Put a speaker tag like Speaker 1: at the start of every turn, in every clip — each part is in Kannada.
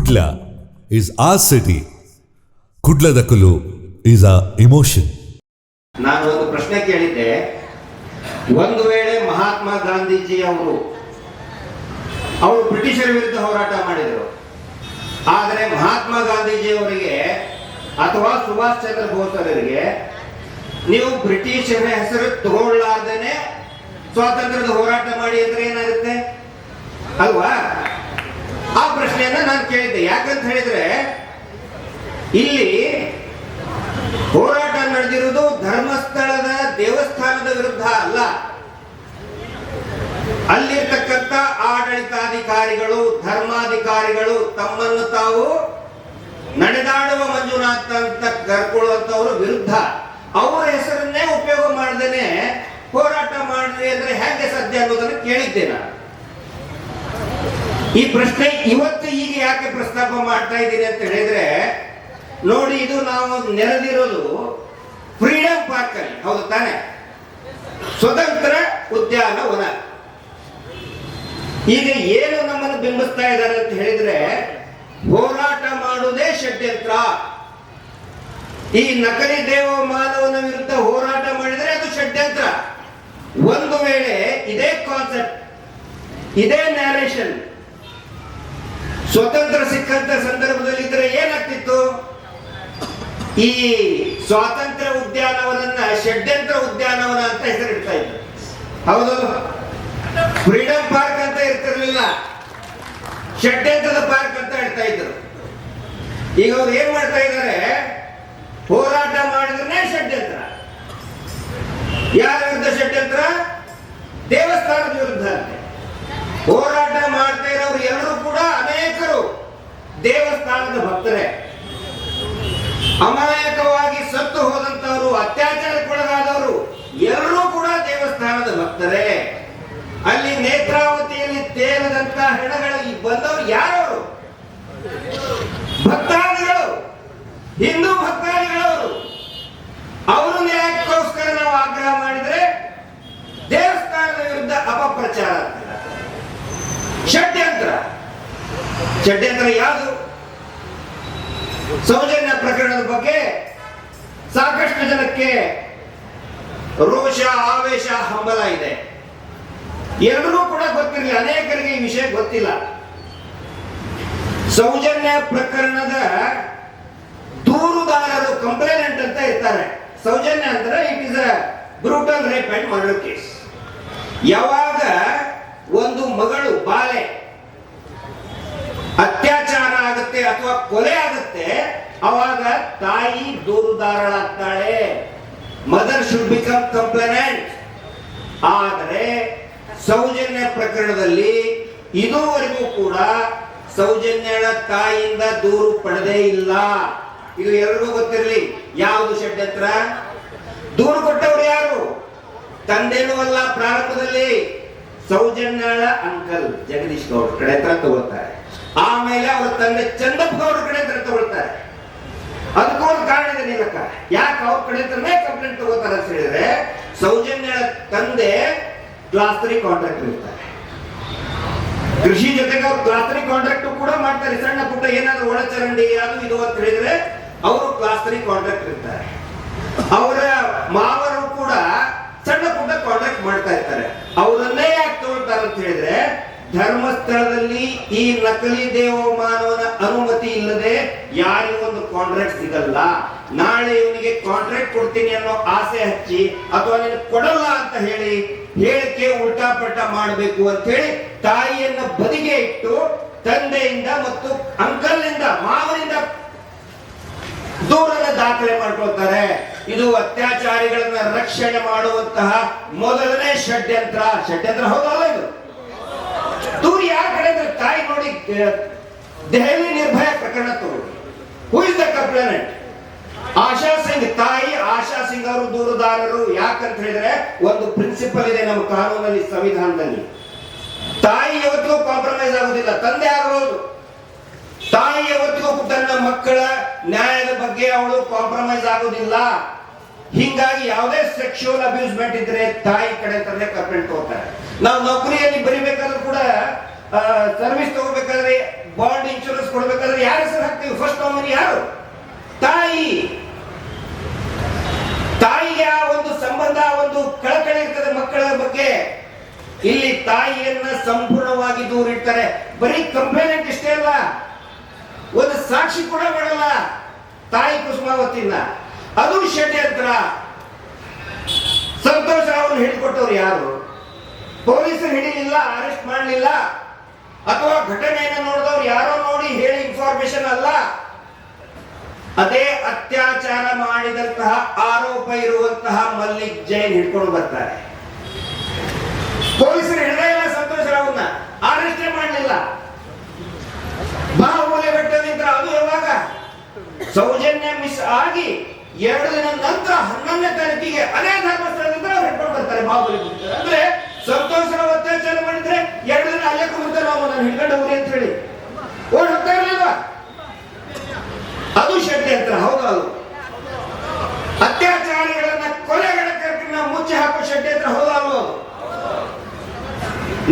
Speaker 1: Kudla is our city. ಕುಡ್ಲದಕಲು is our emotion.
Speaker 2: ನಾನು ಒಂದು ಪ್ರಶ್ನೆ ಕೇಳಿದ್ದೆ ಒಂದು ವೇಳೆ ಮಹಾತ್ಮ ಗಾಂಧೀಜಿ ಅವರು ಅವರು ಬ್ರಿಟಿಷರ ವಿರುದ್ಧ ಹೋರಾಟ ಮಾಡಿದರು ಆದರೆ ಮಹಾತ್ಮ ಗಾಂಧೀಜಿ ಅವರಿಗೆ ಅಥವಾ ಸುಭಾಷ್ ಚಂದ್ರ ಬೋಸ್ ಅವರಿಗೆ ನೀವು ಬ್ರಿಟಿಷರ ಹೆಸರು ತಗೊಳ್ಳಾರ್ದೇನೆ ಸ್ವಾತಂತ್ರ್ಯದ ಹೋರಾಟ ಮಾಡಿ ಅಂದ್ರೆ ಏನಾಗುತ್ತೆ ಅಲ್ವಾ ಆ ಪ್ರಶ್ನೆಯನ್ನ ನಾನು ಕೇಳಿದ್ದೆ. ಯಾಕಂತ ಹೇಳಿದ್ರೆ, ಇಲ್ಲಿ ಹೋರಾಟ ನಡೆದಿರುವುದು ಧರ್ಮಸ್ಥಳದ ದೇವಸ್ಥಾನದ ವಿರುದ್ಧ ಅಲ್ಲ. ಅಲ್ಲಿರ್ತಕ್ಕಂಥ ಆಡಳಿತಾಧಿಕಾರಿಗಳು, ಧರ್ಮಾಧಿಕಾರಿಗಳು ತಮ್ಮನ್ನು ತಾವು ನಡೆದಾಡುವ ಮಂಜುನಾಥ ಅಂತ ಕರ್ಕೊಳ್ಳುವಂಥವ್ರ ವಿರುದ್ಧ. ಅವರ ಹೆಸರನ್ನೇ ಉಪಯೋಗ ಮಾಡದೇನೆ ಹೋರಾಟ ಮಾಡ್ರಿ ಅಂದ್ರೆ ಹೇಗೆ ಸಾಧ್ಯ ಅನ್ನೋದನ್ನು ಕೇಳಿದ್ದೆ ನಾನು. ಈ ಪ್ರಶ್ನೆ ಇವತ್ತು ಈಗ ಯಾಕೆ ಪ್ರಸ್ತಾಪ ಮಾಡ್ತಾ ಇದ್ದೀನಿ ಅಂತ ಹೇಳಿದ್ರೆ, ನೋಡಿ ಇದು ನಾವು ನೆರೆದಿರೋದು ಫ್ರೀಡಮ್ ಪಾರ್ಕ್ ಅಲ್ಲಿ ಹೌದು ತಾನೆ? ಸ್ವತಂತ್ರ ಉದ್ಯಾನವನ ಈಗ ಏನು ನಮ್ಮನ್ನು ಬಿಂಬಿಸ್ತಾ ಇದ್ದಾರೆ ಅಂತ ಹೇಳಿದ್ರೆ, ಹೋರಾಟ ಮಾಡುವುದೇ ಷಡ್ಯಂತ್ರ. ಈ ನಕಲಿ ದೇವ ಮಾನವನ ವಿರುದ್ಧ ಹೋರಾಟ ಮಾಡಿದರೆ ಅದು ಷಡ್ಯಂತ್ರ. ಒಂದು ವೇಳೆ ಇದೇ ಕಾನ್ಸೆಪ್ಟ್ ಇದೇ ನ್ಯಾರೇಷನ್ ಸ್ವತಂತ್ರ ಸಿಕ್ಕಂತ ಸಂದರ್ಭದಲ್ಲಿ ಇದ್ರೆ ಏನಾಗ್ತಿತ್ತು? ಈ ಸ್ವಾತಂತ್ರ್ಯ ಉದ್ಯಾನವನನ್ನ ಷಡ್ಯಂತ್ರ ಉದ್ಯಾನವನ ಅಂತ ಹೆಸರಿಡ್ತಾ ಇದ್ರು. ಹೌದು? ಫ್ರೀಡಂ ಪಾರ್ಕ್ ಅಂತ ಇರ್ತಿರ್ಲಿಲ್ಲ. ಷಡ್ಯಂತ್ರದ ಪಾರ್ಕ್ ಅಂತ ಹೇಳ್ತಾ ಇದ್ರು. ಈಗ ಅವ್ರು ಏನ್ ಮಾಡ್ತಾ ಇದ್ದಾರೆ ಹೋರಾಟ ಮಾಡಿದ್ರೆ ಷಡ್ಯಂತ್ರ. ಯಾರ ವಿರುದ್ಧ ಷಡ್ಯಂತ್ರ? ದೇವಸ್ಥಾನದ ವಿರುದ್ಧ ಅಂತೆ. ಹೋರಾಟ ಮಾಡ್ತಾ ಇರೋರು ಎಲ್ಲರೂ ಕೂಡ ಅನೇಕರು ದೇವಸ್ಥಾನದ ಭಕ್ತರೇ. ಅಮಾಯಕವಾಗಿ ಸತ್ತು ಹೋದಂತವರು ಅತ್ಯಾಚಾರಕ್ಕೊಳಗಾದವರು ಎಲ್ಲರೂ ಕೂಡ ದೇವಸ್ಥಾನದ ಭಕ್ತರೇ. ಅಲ್ಲಿ ನೇತ್ರಾವತಿಯಲ್ಲಿ ತೇಲದಂತ ಹೆಣಗಳಲ್ಲಿ ಬಂದವರು ಯಾರವರು? ಭಕ್ತಾದಿಗಳು, ಹಿಂದೂ ಭಕ್ತಾದಿಗಳವರು. ಅವರು ನ್ಯಾಯಕ್ಕೋಸ್ಕರ ನಾವು ಆಗ್ರಹ ಮಾಡಿದ್ರೆ ದೇವಸ್ಥಾನದ ವಿರುದ್ಧ ಅಪಪ್ರಚಾರ ಷಡ್ಯಂತ್ರ ಷಡ್ಯಂತ್ರ ಯಾವುದು? ಸೌಜನ್ಯ ಪ್ರಕರಣದ ಬಗ್ಗೆ ಸಾಕಷ್ಟು ಜನಕ್ಕೆ ರೋಷ, ಆವೇಶ, ಹಂಬಲ ಇದೆ. ಎರಡೂ ಕೂಡ ಗೊತ್ತಿರಲಿಲ್ಲ. ಅನೇಕರಿಗೆ ಈ ವಿಷಯ ಗೊತ್ತಿಲ್ಲ. ಸೌಜನ್ಯ ಪ್ರಕರಣದ ದೂರುದಾರರು ಕಂಪ್ಲೇನೆಂಟ್ ಅಂತ ಇರ್ತಾರೆ. ಸೌಜನ್ಯ ಅಂದ್ರೆ it is a brutal rape and murder case ಯಾವಾಗ ಒಂದು ಮಗಳು, ಬಾಲೆ. ಅತ್ಯಾಚಾರ ಆಗುತ್ತೆ ಅಥವಾ ಕೊಲೆ ಆಗುತ್ತೆ, ಅವಾಗ ತಾಯಿ ದೂರುದಾರಳಾಗ್ತಾಳೆ. ಮದರ್ ಶುಡ್ ಬಿಕಮ್ ಕಂಪ್ಲೇನೆಂಟ್ ಆದರೆ, ಸೌಜನ್ಯ ಪ್ರಕರಣದಲ್ಲಿ ಇದುವರೆಗೂ ಕೂಡ ಸೌಜನ್ಯಳ ತಾಯಿಯಿಂದ ದೂರು ಪಡೆದೇ ಇಲ್ಲ. ಇದು ಎಲ್ರಿಗೂ ಗೊತ್ತಿರಲಿ, ಯಾವುದು ಷಡ್ಯಂತ್ರ? ದೂರು ಕೊಟ್ಟವರು ಯಾರು? ತಂದೆನೂ ಅಲ್ಲ ಪ್ರಾರಂಭದಲ್ಲಿ. ಸೌಜನ್ಯಳ ಅಂಕಲ್ ಜಗದೀಶ್ ಗೌಡ್ರ ಕಡೆ ಹತ್ರ ತಗೊಳ್ತಾರೆ. ಆಮೇಲೆ ಅವ್ರ ತಂದೆ ಚಂದಪ್ಪ ಗೌಡ್ರ ಕಡೆ ಹತ್ರ ತಗೊಳ್ತಾರೆ. ಅದಕ್ಕೊಂದು ಕಾರಣ ಇದೆ ನೀಲಕ್ಕ ಯಾಕೆ ಅವ್ರ ಕಡೆ ಹತ್ರನೇ ಕಂಪ್ಲೇಂಟ್ ತಗೋತಾರೆ ಅಂತ ಹೇಳಿದ್ರೆ, ಸೌಜನ್ಯಳ ತಂದೆ ಕ್ಲಾಸ್ ಕಾಂಟ್ರಾಕ್ಟ್ ಇರ್ತಾರೆ ಕೃಷಿ ಜೊತೆಗೆ ಅವ್ರು ಕ್ಲಾಸ್ ತ್ರೀ ಕಾಂಟ್ರಾಕ್ಟ್ ಕೂಡ ಮಾಡ್ತಾರೆ. ಸಣ್ಣ ಪುಟ್ಟ ಏನಾದ್ರು ಒಳಚರಂಡಿ ಅದು ಇದು ಅಂತ ಹೇಳಿದ್ರೆ ಅವರು ಕ್ಲಾಸ್ ತ್ರೀ ಕಾಂಟ್ರಾಕ್ಟ್ ಇರ್ತಾರೆ ಅವರ ಮಾವರು ಕೂಡ ಸಣ್ಣ ಪುಟ್ಟ ಕಾಂಟ್ರಾಕ್ಟ್ ಮಾಡ್ತಾ ಇರ್ತಾರೆ. ಅವರನ್ನೇ ಯಾಕೆ ತಗೊಳ್ತಾರೆ ಅಂತ ಹೇಳಿದ್ರೆ, ಧರ್ಮಸ್ಥಳದಲ್ಲಿ ಈ ನಕಲಿ ದೇವಮಾನವನ ಅನುಮತಿ ಇಲ್ಲದೆ ಯಾರಿಗೂ ಒಂದು ಕಾಂಟ್ರಾಕ್ಟ್ ಸಿಗಲ್ಲ. ನಾಳೆ ಇವನಿಗೆ ಕಾಂಟ್ರಾಕ್ಟ್ ಕೊಡ್ತೀನಿ ಅನ್ನೋ ಆಸೆ ಹಚ್ಚಿ, ಅಥವಾ ನೀನು ಕೊಡಲ್ಲ ಅಂತ ಹೇಳಿ, ಹೇಳಿಕೆ ಉಲ್ಟಾ ಪಲ್ಟ ಮಾಡಬೇಕು ಅಂತ ಹೇಳಿ ತಾಯಿಯನ್ನ ಬದಿಗೆ ಇಟ್ಟು, ತಂದೆಯಿಂದ ಮತ್ತು ಅಂಕಲ್ನಿಂದ, ಮಾವನಿಂದ ದೂರದ ದಾಖಲೆ ಮಾಡ್ಕೊಳ್ತಾರೆ. ಇದು ಅತ್ಯಾಚಾರಿಗಳನ್ನ ರಕ್ಷಣೆ ಮಾಡುವಂತಹ ಮೊದಲನೇ ಷಡ್ಯಂತ್ರ. ಷಡ್ಯಂತ್ರ ಹೌದಲ್ಲ ಇದು? ದೂರ ಯಾರ ಕಡೆ ತಾಯಿ ನೋಡಿ ದೆಹಲಿ ನಿರ್ಭಯ ಪ್ರಕರಣ ತಗೊಳ್ಳಿ who is the complainant Asha Singh, ತಾಯಿ ಆಶಾ ಸಿಂಗ್ ಅವರು ದೂರುದಾರರು. ಯಾಕಂತ ಹೇಳಿದ್ರೆ, ಒಂದು ಪ್ರಿನ್ಸಿಪಲ್ ಇದೆ ನಮ್ಮ ಕಾನೂನಲ್ಲಿ, ಸಂವಿಧಾನದಲ್ಲಿ. ತಾಯಿ ಯಾವತ್ತಿಗೂ ಕಾಂಪ್ರಮೈಸ್ ಆಗುದಿಲ್ಲ ತಂದೆ ಆಗಬಹುದು ತಾಯಿ ಯಾವತ್ತಿಗೂ ತನ್ನ ಮಕ್ಕಳ ನ್ಯಾಯದ ಬಗ್ಗೆ ಅವಳು ಕಾಂಪ್ರಮೈಸ್ ಆಗೋದಿಲ್ಲ. ಹಿಂಗಾಗಿ ಯಾವುದೇ ಸೆಕ್ಷುವಲ್ ಅಬ್ಯೂಸ್ಮೆಂಟ್ ಇದ್ರೆ ತಾಯಿ ಕಡೆ ತಂದೆ ಕಂಪ್ಲೇಂಟ್ ತಗೋತಾರೆ ನಾವು ನೌಕರಿಯಲ್ಲಿ ಬರಿಬೇಕಾದ್ರೂ ಕೂಡ ಸರ್ವಿಸ್ ತಗೋಬೇಕಾದ್ರೆ ಬಾಂಡ್ ಇನ್ಶೂರೆನ್ಸ್ ಕೊಡ್ಬೇಕಾದ್ರೆ ಯಾರು ಹೆಸರು ಹಾಕ್ತೀವಿ? ಫಸ್ಟ್ ನಾಮಿನಿ ಯಾರು? ತಾಯಿ. ತಾಯಿಯ ಒಂದು ಸಂಬಂಧ, ಒಂದು ಕಳಕಳಿ ಇರ್ತದೆ ಮಕ್ಕಳ ಬಗ್ಗೆ. ಇಲ್ಲಿ ತಾಯಿಯನ್ನ ಸಂಪೂರ್ಣವಾಗಿ ದೂರಿಡ್ತಾರೆ. ಬರೀ ಕಂಪ್ಲೇಂಟ್ ಇಷ್ಟೇ ಅಲ್ಲ ಒಂದು ಸಾಕ್ಷಿ ಕೂಡ ಮಾಡಲ್ಲ ತಾಯಿ ಕುಸುಮಾವತಿನ ಅದು ಷಡ್ಯಂತ್ರ. ಸಂತೋಷ ಅವರು ಹೇಳಿಕೊಟ್ಟವ್ರು ಯಾರು? ಪೊಲೀಸರು ಹಿಡಿಲಿಲ್ಲ ಅರೆಸ್ಟ್ ಮಾಡಲಿಲ್ಲ. ಅಥವಾ ಘಟನೆಯನ್ನು ನೋಡಿದವ್ರು ಯಾರೋ ನೋಡಿ ಹೇಳಿ ಇನ್ಫಾರ್ಮೇಶನ್ ಅಲ್ಲ. ಅದೇ ಅತ್ಯಾಚಾರ ಮಾಡಿದಂತಹ ಆರೋಪ ಇರುವಂತಹ ಮಲ್ಲಿಕ್ ಜೈನ್ ಹಿಡ್ಕೊಂಡು ಬರ್ತಾರೆ. ಪೊಲೀಸರು ಹಿಡಿದೇ ಇಲ್ಲ ಸಂತೋಷ್ ರಾವ್ನ. ಅರೆಸ್ಟೇ ಮಾಡಲಿಲ್ಲ. ಬಾಹುಬಲಿ ಬೆಟ್ಟದಿಂದ ಅದು ಯಾವಾಗ? ಸೌಜನ್ಯ ಮಿಸ್ ಆಗಿ ಎರಡು ದಿನ ನಂತರ ಹನ್ನೊಂದನೇ ತಾರೀಕಿಗೆ ಅದೇ ಧರ್ಮಸ್ಥಳದಿಂದ ಅವ್ರು ಹಿಡ್ಕೊಂಡು ಬರ್ತಾರೆ ಬಾಹುಬಲಿ. ಅಂದ್ರೆ ಸಂತೋಷ ಅತ್ಯಾಚಾರ ಮಾಡಿದ್ರೆ ಎರಡು ದಿನ ಅಲ್ಲೇ ಕುಂತಾರೆ ನಾವು ನಾನು ಹಿಡ್ಕೊಂಡು ಹೋಗಿ ಅಂತ ಹೇಳಿ. ಓಡ್ ಹೋಗ್ತಾ ಇರಲಿಲ್ವಾ? ಅದು ಷಡ್ಯಂತ್ರ ಹೌದು ಅದು ಅತ್ಯಾಚಾರಿಗಳನ್ನ ಕೊಲೆಗಳ ಕರ್ಕನ್ನ ಮುಚ್ಚಿ ಹಾಕೋ ಷಡ್ಯಂತ್ರ ಹೌದು ಅಲ್ವೋ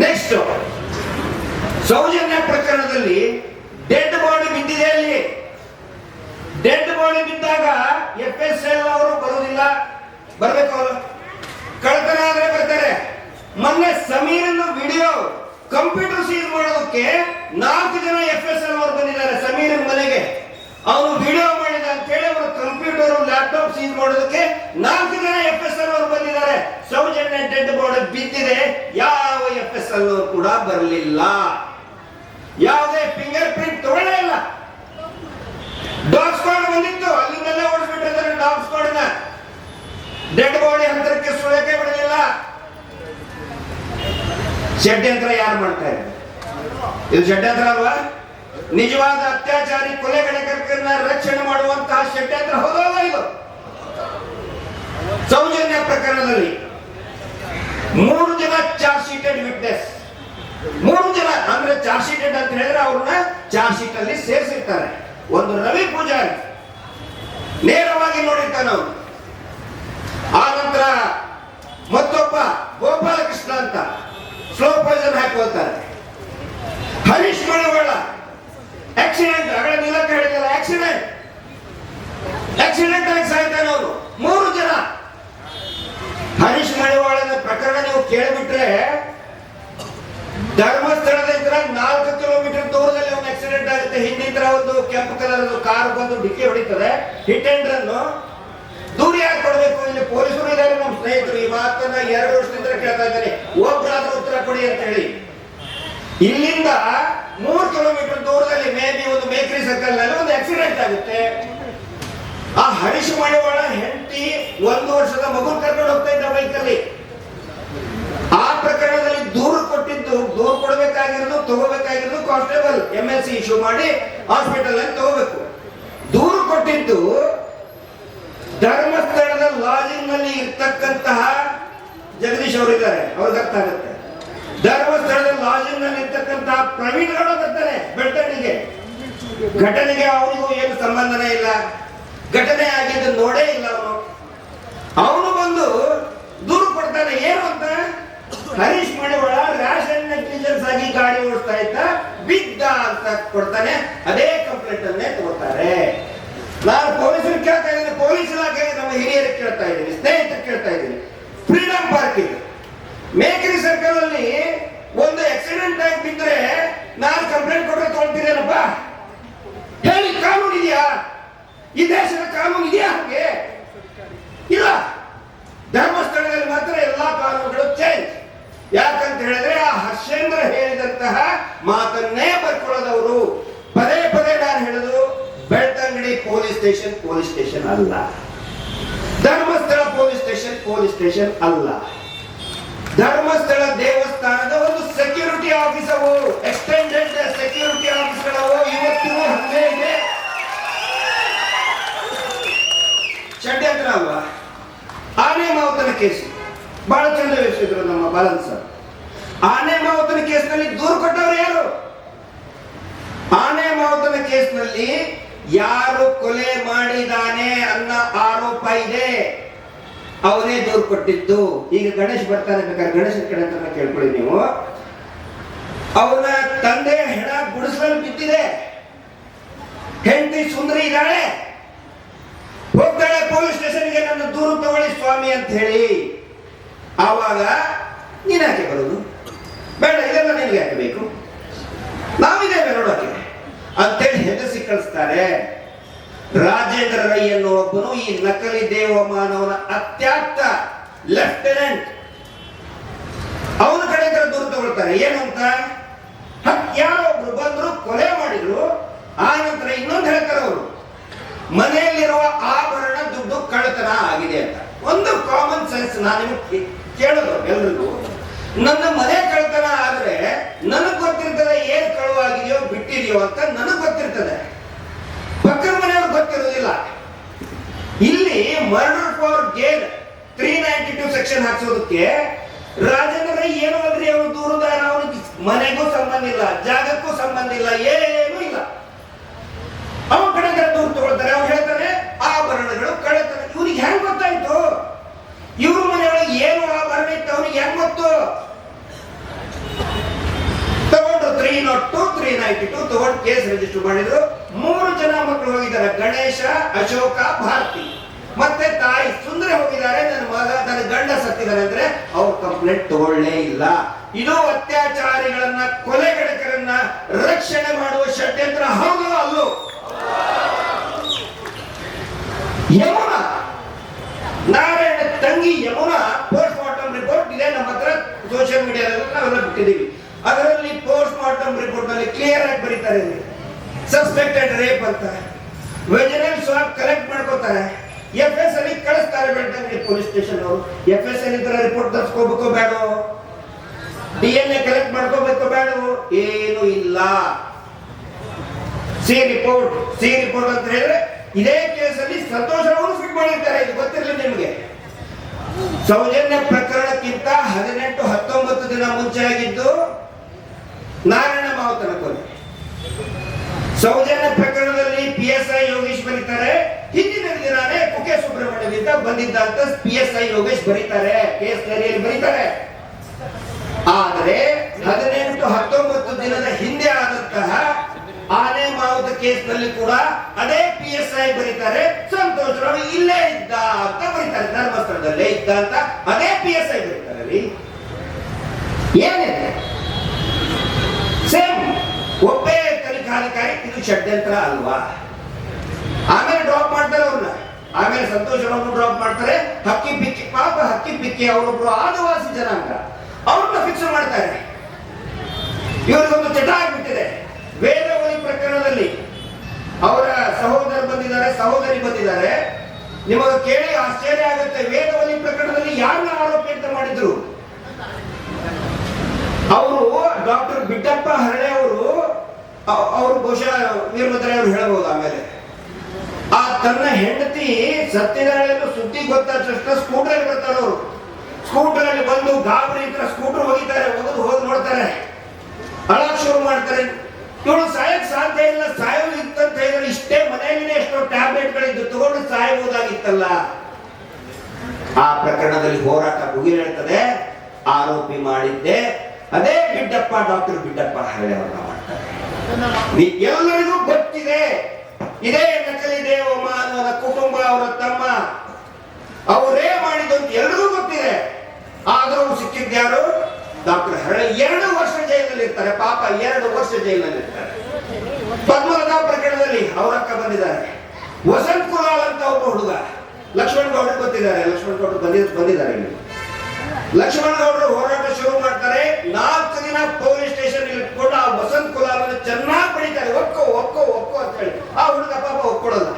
Speaker 2: ನೆಕ್ಸ್ಟ್ ಸೌಜನ್ಯ ಪ್ರಕರಣದಲ್ಲಿ ಡೆಡ್ ಬಾಡಿ ಬಿದ್ದಿದೆ ಅಲ್ಲಿ ಡೆಡ್ ಬಾಡಿ ಬಿದ್ದಾಗ ಎಫ್ ಎಸ್ ಎಲ್ ಅವರು ಬರುವುದಿಲ್ಲ ಬರ್ಬೇಕು ಅವರು ಕಳ್ತನ ಆದ್ರೆ ಬರ್ತಾರೆ ಮೊನ್ನೆ ಸಮೀರನ್ನ ವಿಡಿಯೋ ಕಂಪ್ಯೂಟರ್ ಸೀಸ್ ಮಾಡೋದಕ್ಕೆ ನಾಲ್ಕು ಜನ ಎಫ್ ಎಸ್ ಎಲ್ ಅವರು ಬಂದಿದ್ದಾರೆ ಸಮೀರನ್ ಮನೆಗೆ ಅವನು ವಿಡಿಯೋ ಮಾಡಿದ ಅಂತ ಹೇಳಿ ಅವರು ಕಂಪ್ಯೂಟರ್ ಸೀಸ್ ಮಾಡೋದಕ್ಕೆ ನಾಲ್ಕು ಜನ ಎಫ್ ಎಸ್ ಎಲ್ ಅವರು ಬಂದಿದ್ದಾರೆ. ಸೌಜನ್ಯ ಡೆಡ್ ಬೋರ್ಡ್ ಬಿದ್ದಿದೆ. ಯಾವ ಎಫ್ ಎಸ್ ಎಲ್ ಅವರು ಕೂಡ ಬರಲಿಲ್ಲ. ಯಾವುದೇ ಫಿಂಗರ್ ಪ್ರಿಂಟ್ ತಗೊಳ್ಳೇ ಇಲ್ಲ. ಡಾಗ್ ಸ್ಕ್ವಾಡ್ ಬಂದಿತ್ತು. ಅಲ್ಲಿಂದಲೇ ಓಡಿಸ್ಬಿಟ್ಟಿದ್ದಾರೆ ಡಾಗ್ ಸ್ಕ್ವಾಡ್ನ. ಡೆಡ್ ಬಾಡಿ ಹಂತಕ್ಕೆ ಸುಳಕ್ಕೆ ಬಿಡಲಿಲ್ಲ. ಷಡ್ಯಂತ್ರ ಯಾರು ಮಾಡ್ತಾ ಇದ್ದಾರೆ ಇದು ಷಡ್ಯಂತ್ರ ಅಲ್ವಾ? ನಿಜವಾದ ಅತ್ಯಾಚಾರಿ ಕೊಲೆಗಡಕರನ್ನ ರಕ್ಷಣೆ ಮಾಡುವಂತಹ ಷಡ್ಯಂತ್ರ ಹೌದಲ್ಲ ಇದು? ಸೌಜನ್ಯ ಪ್ರಕರಣದಲ್ಲಿ ಮೂರು ಜನ ಚಾರ್ಜ್ ಶೀಟೆಡ್ ವಿಟ್ನೆಸ್ ಮೂರು ಜನ, ಅಂದ್ರೆ ಚಾರ್ಜ್ ಶೀಟೆಡ್ ಅಂತ ಹೇಳಿದ್ರೆ ಅವ್ರನ್ನ ಚಾರ್ಜ್ ಶೀಟ್ ಅಲ್ಲಿ ಸೇರಿಸಿರ್ತಾರೆ. ಒಂದು ರವಿ ಪೂಜಾರಿ. ನೇರವಾಗಿ ನೋಡಿರ್ತಾನೆ ಅವನು. ಆ ನಂತರ ಮತ್ತೊಬ್ಬ ಗೋಪಾಲಕೃಷ್ಣ ಅಂತ ಸ್ಲೋ ಪಾಯ್ಸನ್ ಹಾಕೋತಾರೆ ಹರೀಶ್ ಮಣಿವಾಳ. ಆಕ್ಸಿಡೆಂಟ್ ಅಗಳ ನಿಲಕ್ಕೆ ಆಕ್ಸಿಡೆಂಟ್ ಆಕ್ಸಿಡೆಂಟ್ ಆಗಿ ಸಾಯ್ತಾನೆ ಅವರು ಮೂರು ಜನ. ಹರೀಶ್ ಮಳಿವಾಳನ ಪ್ರಕರಣ ನೀವು ಕೇಳಿಬಿಟ್ರೆ ಧರ್ಮಸ್ಥಳದಿಂದ ನಾಲ್ಕು ಕಿಲೋಮೀಟರ್ ದೂರದಲ್ಲಿ ಒಂದು ಆಕ್ಸಿಡೆಂಟ್ ಆಗುತ್ತೆ. ಹಿಂದಿನ ಒಂದು ಕೆಂಪು ಕಲರ್ ಕಾರ್ ಬಂದು ಡಿಕ್ಕಿ ಹೊಡಿತದೆ. ಹಿಟ್ ಅಂಡ್ ದೂರ ಯಾಕೆ ಕೊಡಬೇಕು? ಇಲ್ಲಿ ಪೊಲೀಸರು ಇದ್ದಾರೆ ನಮ್ಮ ಸ್ನೇಹಿತರು. ಈ ಮಾತನ್ನ ಎರಡು ವರ್ಷದಿಂದ ಕೇಳ್ತಾ ಇದ್ದಾರೆ. ಒಬ್ಬರಾದ್ರೂ ಉತ್ತರ ಕೊಡಿ ಅಂತ ಹೇಳಿ. ಇಲ್ಲಿಂದ ಮೂರು ಕಿಲೋಮೀಟರ್ ದೂರದಲ್ಲಿ ಮೇ ಬಿ ಒಂದು ಮೇಕ್ರಿ ಸರ್ಕಲ್ನಲ್ಲಿ ಒಂದು ಆಕ್ಸಿಡೆಂಟ್ ಆಗುತ್ತೆ. ಆ ಹರೀಶ್ ಮಣಿವಾಳ ಹೆಂಡತಿ ಒಂದು ವರ್ಷದ ಮಗು ಕರ್ಕೊಂಡು ಹೋಗ್ತಾ ಇದ್ದ ಬೈಕಲ್ಲಿ ಆ ಪ್ರಕರಣದಲ್ಲಿ ದೂರು ಕೊಟ್ಟಿದ್ದು, ದೂರು ಕೊಡಬೇಕಾಗಿರೋದು, ತಗೋಬೇಕಾಗಿರೋದು constable M L C issue ಮಾಡಿ ಹಾಸ್ಪಿಟಲ್ ಅಲ್ಲಿ ತಗೋಬೇಕು. ದೂರು ಕೊಟ್ಟಿದ್ದು ಧರ್ಮಸ್ಥಳದ ಲಾಜಿಂಗ್ನಲ್ಲಿ ಇರ್ತಕ್ಕಂತಹ ಜಗದೀಶ್ ಅವರು ಇದ್ದಾರೆ ಅವ್ರಿಗೆ ಅರ್ಥ ಆಗುತ್ತೆ. ಧರ್ಮಸ್ಥಳದ ಲಾಜಿಂಗ್ನಲ್ಲಿ ಇರ್ತಕ್ಕಂತಹ ಪ್ರವೀಣ್ಗಳು ಬರ್ತಾರೆ ಬೆಳ್ತಣಿಗೆ ಘಟನೆಗೆ ಅವರಿಗೂ ಏನು ಸಂಬಂಧನೇ ಇಲ್ಲ. ಘಟನೆ ಆಗಿದ್ದು ನೋಡೇ ಇಲ್ಲ ಅವನು. ಅವನು ಬಂದು ದೂರು ಕೊಡ್ತಾನೆ, ಏನು ಅಂತ? ಹರೀಶ್ ಮಣಿವಳ ಅಂಡ್ ನೆಗ್ಲಿಜೆನ್ಸ್ ಆಗಿ ಗಾಡಿ ಓಡಿಸ್ತಾ ಇದ್ದ, ಬಿದ್ದ ಅಂತ ಕೊಡ್ತಾನೆ, ಅದೇ ಕಂಪ್ಲೇಂಟ್ ಅನ್ನೇ ತಗೋತಾರೆ. ನಾನು ಪೊಲೀಸರು ಕೇಳ್ತಾ ಇದ್ದೀನಿ, ಪೊಲೀಸ್ ಇಲಾಖೆಗೆ ನಮ್ಮ ಹಿರಿಯರು ಕೇಳ್ತಾ ಇದ್ದೀನಿ, ಸ್ನೇಹಿತರು ಕೇಳ್ತಾ ಇದ್ದೀನಿ. ಫ್ರೀಡಮ್ ಪಾರ್ಕ್ ಇದೆ ಮೇಕರಿ ಸರ್ಕಲ್ ಅಲ್ಲಿ ಒಂದು ಆಕ್ಸಿಡೆಂಟ್ ಆಗಿ ಬಿದ್ದರೆ ನಾನು ಕಂಪ್ಲೇಂಟ್ ಕೊಟ್ಟರೆ ತೊಗೊಳ್ತೀರೇನಪ್ಪ? ಹೇಳಿ ಕಾನೂನು ಇದೆಯಾ? ಈ ದೇಶದ ಕಾನೂನು ಇದೆಯಾ ಹಾಗೆ? ಇಲ್ಲ. ಧರ್ಮಸ್ಥಳದಲ್ಲಿ ಮಾತ್ರ ಎಲ್ಲಾ ಕಾನೂನುಗಳು ಚೇಂಜ್ ಯಾಕಂತ ಹೇಳಿದ್ರೆ ಆ ಹರ್ಷೇಂದ್ರ ಹೇಳಿದಂತಹ ಮಾತನ್ನೇ ಬರ್ಕೊಳ್ಳೋದವರು. ಪದೇ ಪದೇ ನಾನು ಹೇಳಿದ್ರು Belthangady police station police station ಅಲ್ಲ. Dharmasthala police station police station ಅಲ್ಲ. ಧರ್ಮಸ್ಥಳ ದೇವಸ್ಥಾನದ ಒಂದು ಸೆಕ್ಯೂರಿಟಿ ಆಫೀಸ್ ಅವು. ಎಕ್ಸ್ಟೆಂಡೆಡ್ ಸೆಕ್ಯೂರಿಟಿ ಆಫೀಸ್ಗಳವು ಇವತ್ತಿಗೂ ಹಂಗೆ ಇದೆ ಷಡ್ಯಂತ್ರ ಅಲ್ವಾ ಆನೆ ಮಾವುತನ ಕೇಸು. ಬಹಳ ಚಂದ ವಿಷಯದ್ರು ನಮ್ಮ ಬಾಲನ್ ಸರ್. ಆನೆ ಮಾವುತನ ಕೇಸ್ನಲ್ಲಿ ದೂರು ಕೊಟ್ಟವರು ಯಾರು? ಆನೆ ಮಾವುತನ ಕೇಸ್ನಲ್ಲಿ ಯಾರು ಕೊಲೆ ಮಾಡಿದಾನೆ ಅನ್ನ ಆರೋಪ ಇದೆ. ಅವನೇ ದೂರು ಕೊಟ್ಟಿದ್ದು. ಈಗ ಗಣೇಶ್ ಬರ್ತಾನೆ ಬೇಕಾದ್ರೆ ಗಣೇಶನ ಕಡೆ ಅಂತ ಕೇಳ್ಕೊಳ್ಳಿ ನೀವು. ಅವನ ತಂದೆ ಹೆಣ ಗುಡಿಸಲು ಬಿದ್ದಿದೆ. ಹೆಂಡತಿ ಸುಂದರಿ ಇದ್ದಾಳೆ. ಹೋಗ್ತಾಳೆ ಪೊಲೀಸ್ ಸ್ಟೇಷನ್ಗೆ ನನ್ನ ದೂರು ತಗೊಳ್ಳಿ ಸ್ವಾಮಿ ಅಂತ ಹೇಳಿ, ಆವಾಗ ನೀನ್ ಯಾಕೆ ಬರೋದು? ಬೇಡ, ಇದೆಲ್ಲ ನಿನಗೆ ಯಾಕೆ ಬೇಕು? ನಾವಿದ್ದೇವೆ ನೋಡೋಕೆ. ಅಂತೇಳಿ ಹೆದರಿಸಿ ಕಳಿಸ್ತಾರೆ. ರಾಜೇಂದ್ರ ರೈ ಎನ್ನುವೊಬ್ಬನು ಈ ನಕಲಿ ದೇವಮಾನವನ ಅತ್ಯಾಪ್ತ ಲೆಫ್ಟಿನೆಂಟ್. ಅವನ ಕಡೆ ದೂರು ತಗೊಳ್ತಾರೆ. ಏನು ಅಂತ? ಯಾರೋ ಕೊಲೆ ಮಾಡಿದ್ರು. ಆ ನಂತರ ಇನ್ನೊಂದು ಹೇಳ್ತಾರೆ ಅವರು. ದುಡ್ಡು ಕಳ್ಳತನ ಆಗಿದೆ ಅಂತ. ಒಂದು ಕಾಮನ್ ಸೆನ್ಸ್ ನಾನು ನಿಮಗೆ ಕೇಳೋದು ಎಲ್ರಿಗೂ. ನನ್ನ ಮನೆ ಕಳ್ತನ ಆದ್ರೆ ನನಗ್ ಗೊತ್ತಿರ್ತದೆ ಏನ್ ಕಳುವಾಗಿದೆಯೋ ಬಿಟ್ಟಿದೆಯೋ ಅಂತ ನನಗ್ ಗೊತ್ತಿರ್ತದೆ. ಪಕ್ಕದ ಮನೆಯವ್ರು ಗೊತ್ತಿರೋದಿಲ್ಲ ಇಲ್ಲಿ murder for gain three ninety two section ಹಾಕ್ಸೋದಕ್ಕೆ Rajendra ಏನು ಅಲ್ರಿ ಅವನು ದೂರದಾರ ಅವನಿಗೆ ಮನೆಗೂ ಸಂಬಂಧ ಇಲ್ಲ, ಜಾಗಕ್ಕೂ ಸಂಬಂಧ ಇಲ್ಲ ಏನೂ ಇಲ್ಲ. ಅವನ ಕಡೆ ದೂರ ತಗೊಳ್ತಾರೆ ಅವ್ರು ಹೇಳ್ತಾರೆ ಇವ್ರಿಗೆ ಹೆಂಗ್ ಗೊತ್ತಾಯ್ತು? ಇವ್ರ ಮನೆಯೊಳಗೆ ಏನು ಬರಬೇಕು ಅವ್ರಿಗೆ ಹೆಂಗ್ ಗೊತ್ತು? ತಗೊಂಡು three not two three two ತಗೊಂಡು ಕೇಸ್ ರಿಜಿಸ್ಟರ್ ಮಾಡಿದ್ರು. ಮೂರು ಜನ ಮಕ್ಕಳು ಹೋಗಿದ್ದಾರೆ, ಗಣೇಶ, ಅಶೋಕ, ಭಾರತಿ. ಮತ್ತೆ ತಾಯಿ ಸುಂದರ ಹೋಗಿದ್ದಾರೆ, ನನ್ನ ಮಗ, ನನ್ನ ಗಂಡ ಸತ್ತಿದ್ದಾರೆ ಅಂದ್ರೆ ಅವ್ರು ಕಂಪ್ಲೇಂಟ್ ತಗೊಳ್ಳೇ ಇಲ್ಲ. ಇದು ಅತ್ಯಾಚಾರಿಗಳನ್ನ ಕೊಲೆಗಡಕರನ್ನ ರಕ್ಷಣೆ ಮಾಡುವ ಷಡ್ಯಂತ್ರ ಹೌದು ಅಲ್ಲೂ? ಯಮುನಾ? ನಾರಾಯಣ ತಂಗಿ ಯಮುನಾ ಪೋಸ್ಟ್ ಮಾರ್ಟಮ್ ರಿಪೋರ್ಟ್ ಇದೆ ನಮ್ಮ ಹತ್ರ ಸೋಷಿಯಲ್ ಮೀಡಿಯಾದಲ್ಲಿ ನಾವೆಲ್ಲ ಬಿಟ್ಟಿದ್ದೀವಿ. ಅದರಲ್ಲಿ ಪೋಸ್ಟ್ ಮಾರ್ಟಮ್ ರಿಪೋರ್ಟ್ನಲ್ಲಿ ಕ್ಲಿಯರ್ ಆಗಿ ಬರೀತಾರೆ ಸಸ್ಪೆಕ್ಟೆಡ್ ರೇಪ್ ಅಂತ. ವೆಜನಲ್ ಸ್ವಾಬ್ ಕಲೆಕ್ಟ್ ಮಾಡ್ಕೋತಾರೆ. ಎಫ್ ಎಸ್ ಅಲ್ಲಿ ಕಳಿಸ್ತಾರೆ ಬೆಳ್ತಂಗಡಿ ಪೊಲೀಸ್ ಸ್ಟೇಷನ್ ಅವರು. ಎಫ್ ಎಸ್ ಅಲ್ಲಿ ರಿಪೋರ್ಟ್ ತರ್ಸ್ಕೋಬೇಕು ಬೇಡ ಡಿ ಎನ್ ಎ ಕಲೆಕ್ಟ್ ಮಾಡ್ಕೋಬೇಕು ಬೇಡ ಏನು ಇಲ್ಲ. ಸಿ ರಿಪೋರ್ಟ್ ಸಿ ರಿಪೋರ್ಟ್ ಅಂತ ಹೇಳಿದ್ರೆ ಇದೇ ಕೇಸಲ್ಲಿ ಸಂತೋಷ್ ಅವರು ಫಿಟ್ ಮಾಡಿರ್ತಾರೆ. ಇದು ಗೊತ್ತಿರಲಿ ನಿಮಗೆ? ಸೌಜನ್ಯ ಪ್ರಕರಣಕ್ಕಿಂತ ಹದಿನೆಂಟು, ಹತ್ತೊಂಬತ್ತು ದಿನ ಮುಂಚೆ ಆಗಿದ್ದು ನಾರಾಯಣ ಮಾವತನ ಕೊಲೆ. ಸೌಜನ್ಯ ಪ್ರಕರಣದಲ್ಲಿ ಪಿ ಎಸ್ ಐ ಯೋಗೇಶ್ ಬರೀತಾರೆ. ಹಿಂದಿನ ದಿನಾನೇ ಕುಕೆ ಸುಬ್ರಹ್ಮಣ್ಯದಿಂದ ಬಂದಿದ್ದ ಅಂತ ಪಿ ಎಸ್ ಐ ಯೋಗೇಶ್ ಬರೀತಾರೆ. ಕೇಸ್ ಡೈರಿಯಲ್ಲಿ ಬರೀತಾರೆ. ಆದರೆ ಹದಿನೆಂಟು, ಹತ್ತೊಂಬತ್ತು ದಿನದ ಹಿಂದೆ ಆದಂತಹ ಮಾವುತ ಕೇಸ್ನಲ್ಲಿ ಕೂಡ ಅದೇ ಪಿ ಎಸ್ ಐ ಬರೀತಾರೆ. ಸಂತೋಷ್ ರಾವ್ ಇಲ್ಲೇ ಇದ್ದ ಅಂತ ಬರೀತಾರೆ. ಧರ್ಮಸ್ಥಳದಲ್ಲೇ ಇದ್ದ ಅಂತ ಅದೇ ಪಿ ಎಸ್ ಐ ಬರೀತಾರೆ ಏನಿದೆ? ಸೇಮ್ ಒಬ್ಬೇ ತನಿಖಾಧಿಕಾರಿ ಇದು ಷಡ್ಯಂತ್ರ ಅಲ್ವಾ? ಆಮೇಲೆ ಡ್ರಾಪ್ ಮಾಡ್ತಾರೆ ಅವ್ರನ್ನ. ಆಮೇಲೆ ಸಂತೋಷ್ ರಾವ್ ಡ್ರಾಪ್ ಮಾಡ್ತಾರೆ. ಹಕ್ಕಿ ಪಿಕ್ಕಿ, ಪಾಪ ಹಕ್ಕಿ ಪಿಕ್ಕಿ ಅವರೊಬ್ರು ಆದಿವಾಸಿ ಜನಾಂಗ. ಅವ್ರನ್ನ ಫಿಕ್ಸ್ ಮಾಡ್ತಾರೆ. ಇವರಿಗೊಂದು ಚಟ ಆಗ್ಬಿಟ್ಟಿದೆ. ವೇದವಳಿ ಪ್ರಕರಣದಲ್ಲಿ ಸಹೋದರಿ ಬಂದಿದ್ದಾರೆ ನಿಮಗೆ ಕೇಳಿ ಆಶ್ಚರ್ಯ ಆಗುತ್ತೆ, ವೇದವಲ್ಲಿ ಪ್ರಕರಣದಲ್ಲಿ ಯಾರನ್ನ ಆರೋಪಿ ಅಂತ ಮಾಡಿದ್ರು? ಅವರು ಡಾಕ್ಟರ್ ಬಿಟ್ಟಪ್ಪ ಹರಳೆ ಅವರು ಅವರು ಬಹುಶಃ ವೀರಭದ್ರ ಅವರು ಹೇಳಬಹುದು ಆಮೇಲೆ. ಆ ತನ್ನ ಹೆಂಡತಿ ಸತ್ಯನಾರಾಯಣ ಸುದ್ದಿ ಗೊತ್ತಾದ ತಕ್ಷಣ ಸ್ಕೂಟರ್ ಬರ್ತಾರೆ ಅವರು. ಸ್ಕೂಟರ್ ಅಲ್ಲಿ ಬಂದು ಗಾಬರಿ ಸ್ಕೂಟರ್ ಹೋಗಿದ್ದಾರೆ ಹೋಗೋದು ಹೋಗಿ ನೋಡ್ತಾರೆ. ಅಳಕ್ ಶುರು ಮಾಡ್ತಾರೆ. ಇವಳು ಸಾಯಕ್ ಸಾಧ್ಯ ಇಲ್ಲ ಸಾಯೋದು ಇತ್ತಂತ ಹೇಳಿದ್ರೆ ಇಷ್ಟೇ ಮನೆಯಲ್ಲಿನೇ ಎಷ್ಟೋ ಟ್ಯಾಬ್ಲೆಟ್ಗಳಿದ್ದು ತಗೊಂಡು ಸಾಯಬಹುದಾಗಿತ್ತಲ್ಲ. ಆ ಪ್ರಕರಣದಲ್ಲಿ ಹೋರಾಟ ಮುಗಿಲೇಳ್ತದೆ ಆರೋಪಿ ಮಾಡಿದ್ದೆ. ಅದೇ ಬಿಡ್ಡಪ್ಪ ಡಾಕ್ಟರ್ ಬಿಡ್ಡಪ್ಪ ಹರಳೆ ಅವರ ಮಾಡ್ತಾರೆ ಎಲ್ಲರಿಗೂ ಗೊತ್ತಿದೆ. ಇದೇ ನಕಲಿ ಅನ್ನೋದ ಕುಟುಂಬ ಅವರ ತಮ್ಮ. ಅವರೇ ಮಾಡಿದ್ದು ಅಂತ ಎಲ್ರಿಗೂ ಗೊತ್ತಿದೆ. ಆದರೂ ಸಿಕ್ಕಿದ್ಯಾರು ಡಾಕ್ಟರ್ ಹರಳೆ ಎರಡು ವರ್ಷ ಜೈಲಿನಲ್ಲಿ ಇರ್ತಾರೆ ಪಾಪ ಎರಡು ವರ್ಷ ಜೈಲಿನಲ್ಲಿ ಇರ್ತಾರೆ ಪದ್ಮಲತಾ ಪ್ರಕರಣದಲ್ಲಿ ಅವರಕ್ಕ ಬಂದಿದ್ದಾರೆ. ವಸಂತ್ ಕುಲಾಲ್ ಅಂತ ಒಬ್ಬ ಹುಡುಗ, ಲಕ್ಷ್ಮಣ್ ಗೌಡ್ರು ಗೊತ್ತಿದ್ದಾರೆ ಲಕ್ಷ್ಮಣ್ ಗೌಡ್ರು ಬಂದಿ, ಬಂದಿದ್ದಾರೆ ಇಲ್ಲಿ. ಲಕ್ಷ್ಮಣ್ ಗೌಡ್ರು ಹೋರಾಟ ಶುರು ಮಾಡ್ತಾರೆ, ನಾಲ್ಕು ದಿನ ಪೊಲೀಸ್ ಸ್ಟೇಷನ್ ಇಟ್ಕೊಂಡು ಆ ವಸಂತ್ ಕುಲಾಲ್ ಚೆನ್ನಾಗಿ ಬೆಳೀತಾರೆ ಒಕ್ಕೋ ಒಕ್ಕೋ ಒಕ್ಕೋ ಅಂತ ಹೇಳಿ. ಆ ಹುಡುಗ ಪಾಪ ಒಪ್ಕೊಳ್ಳಲ್ಲ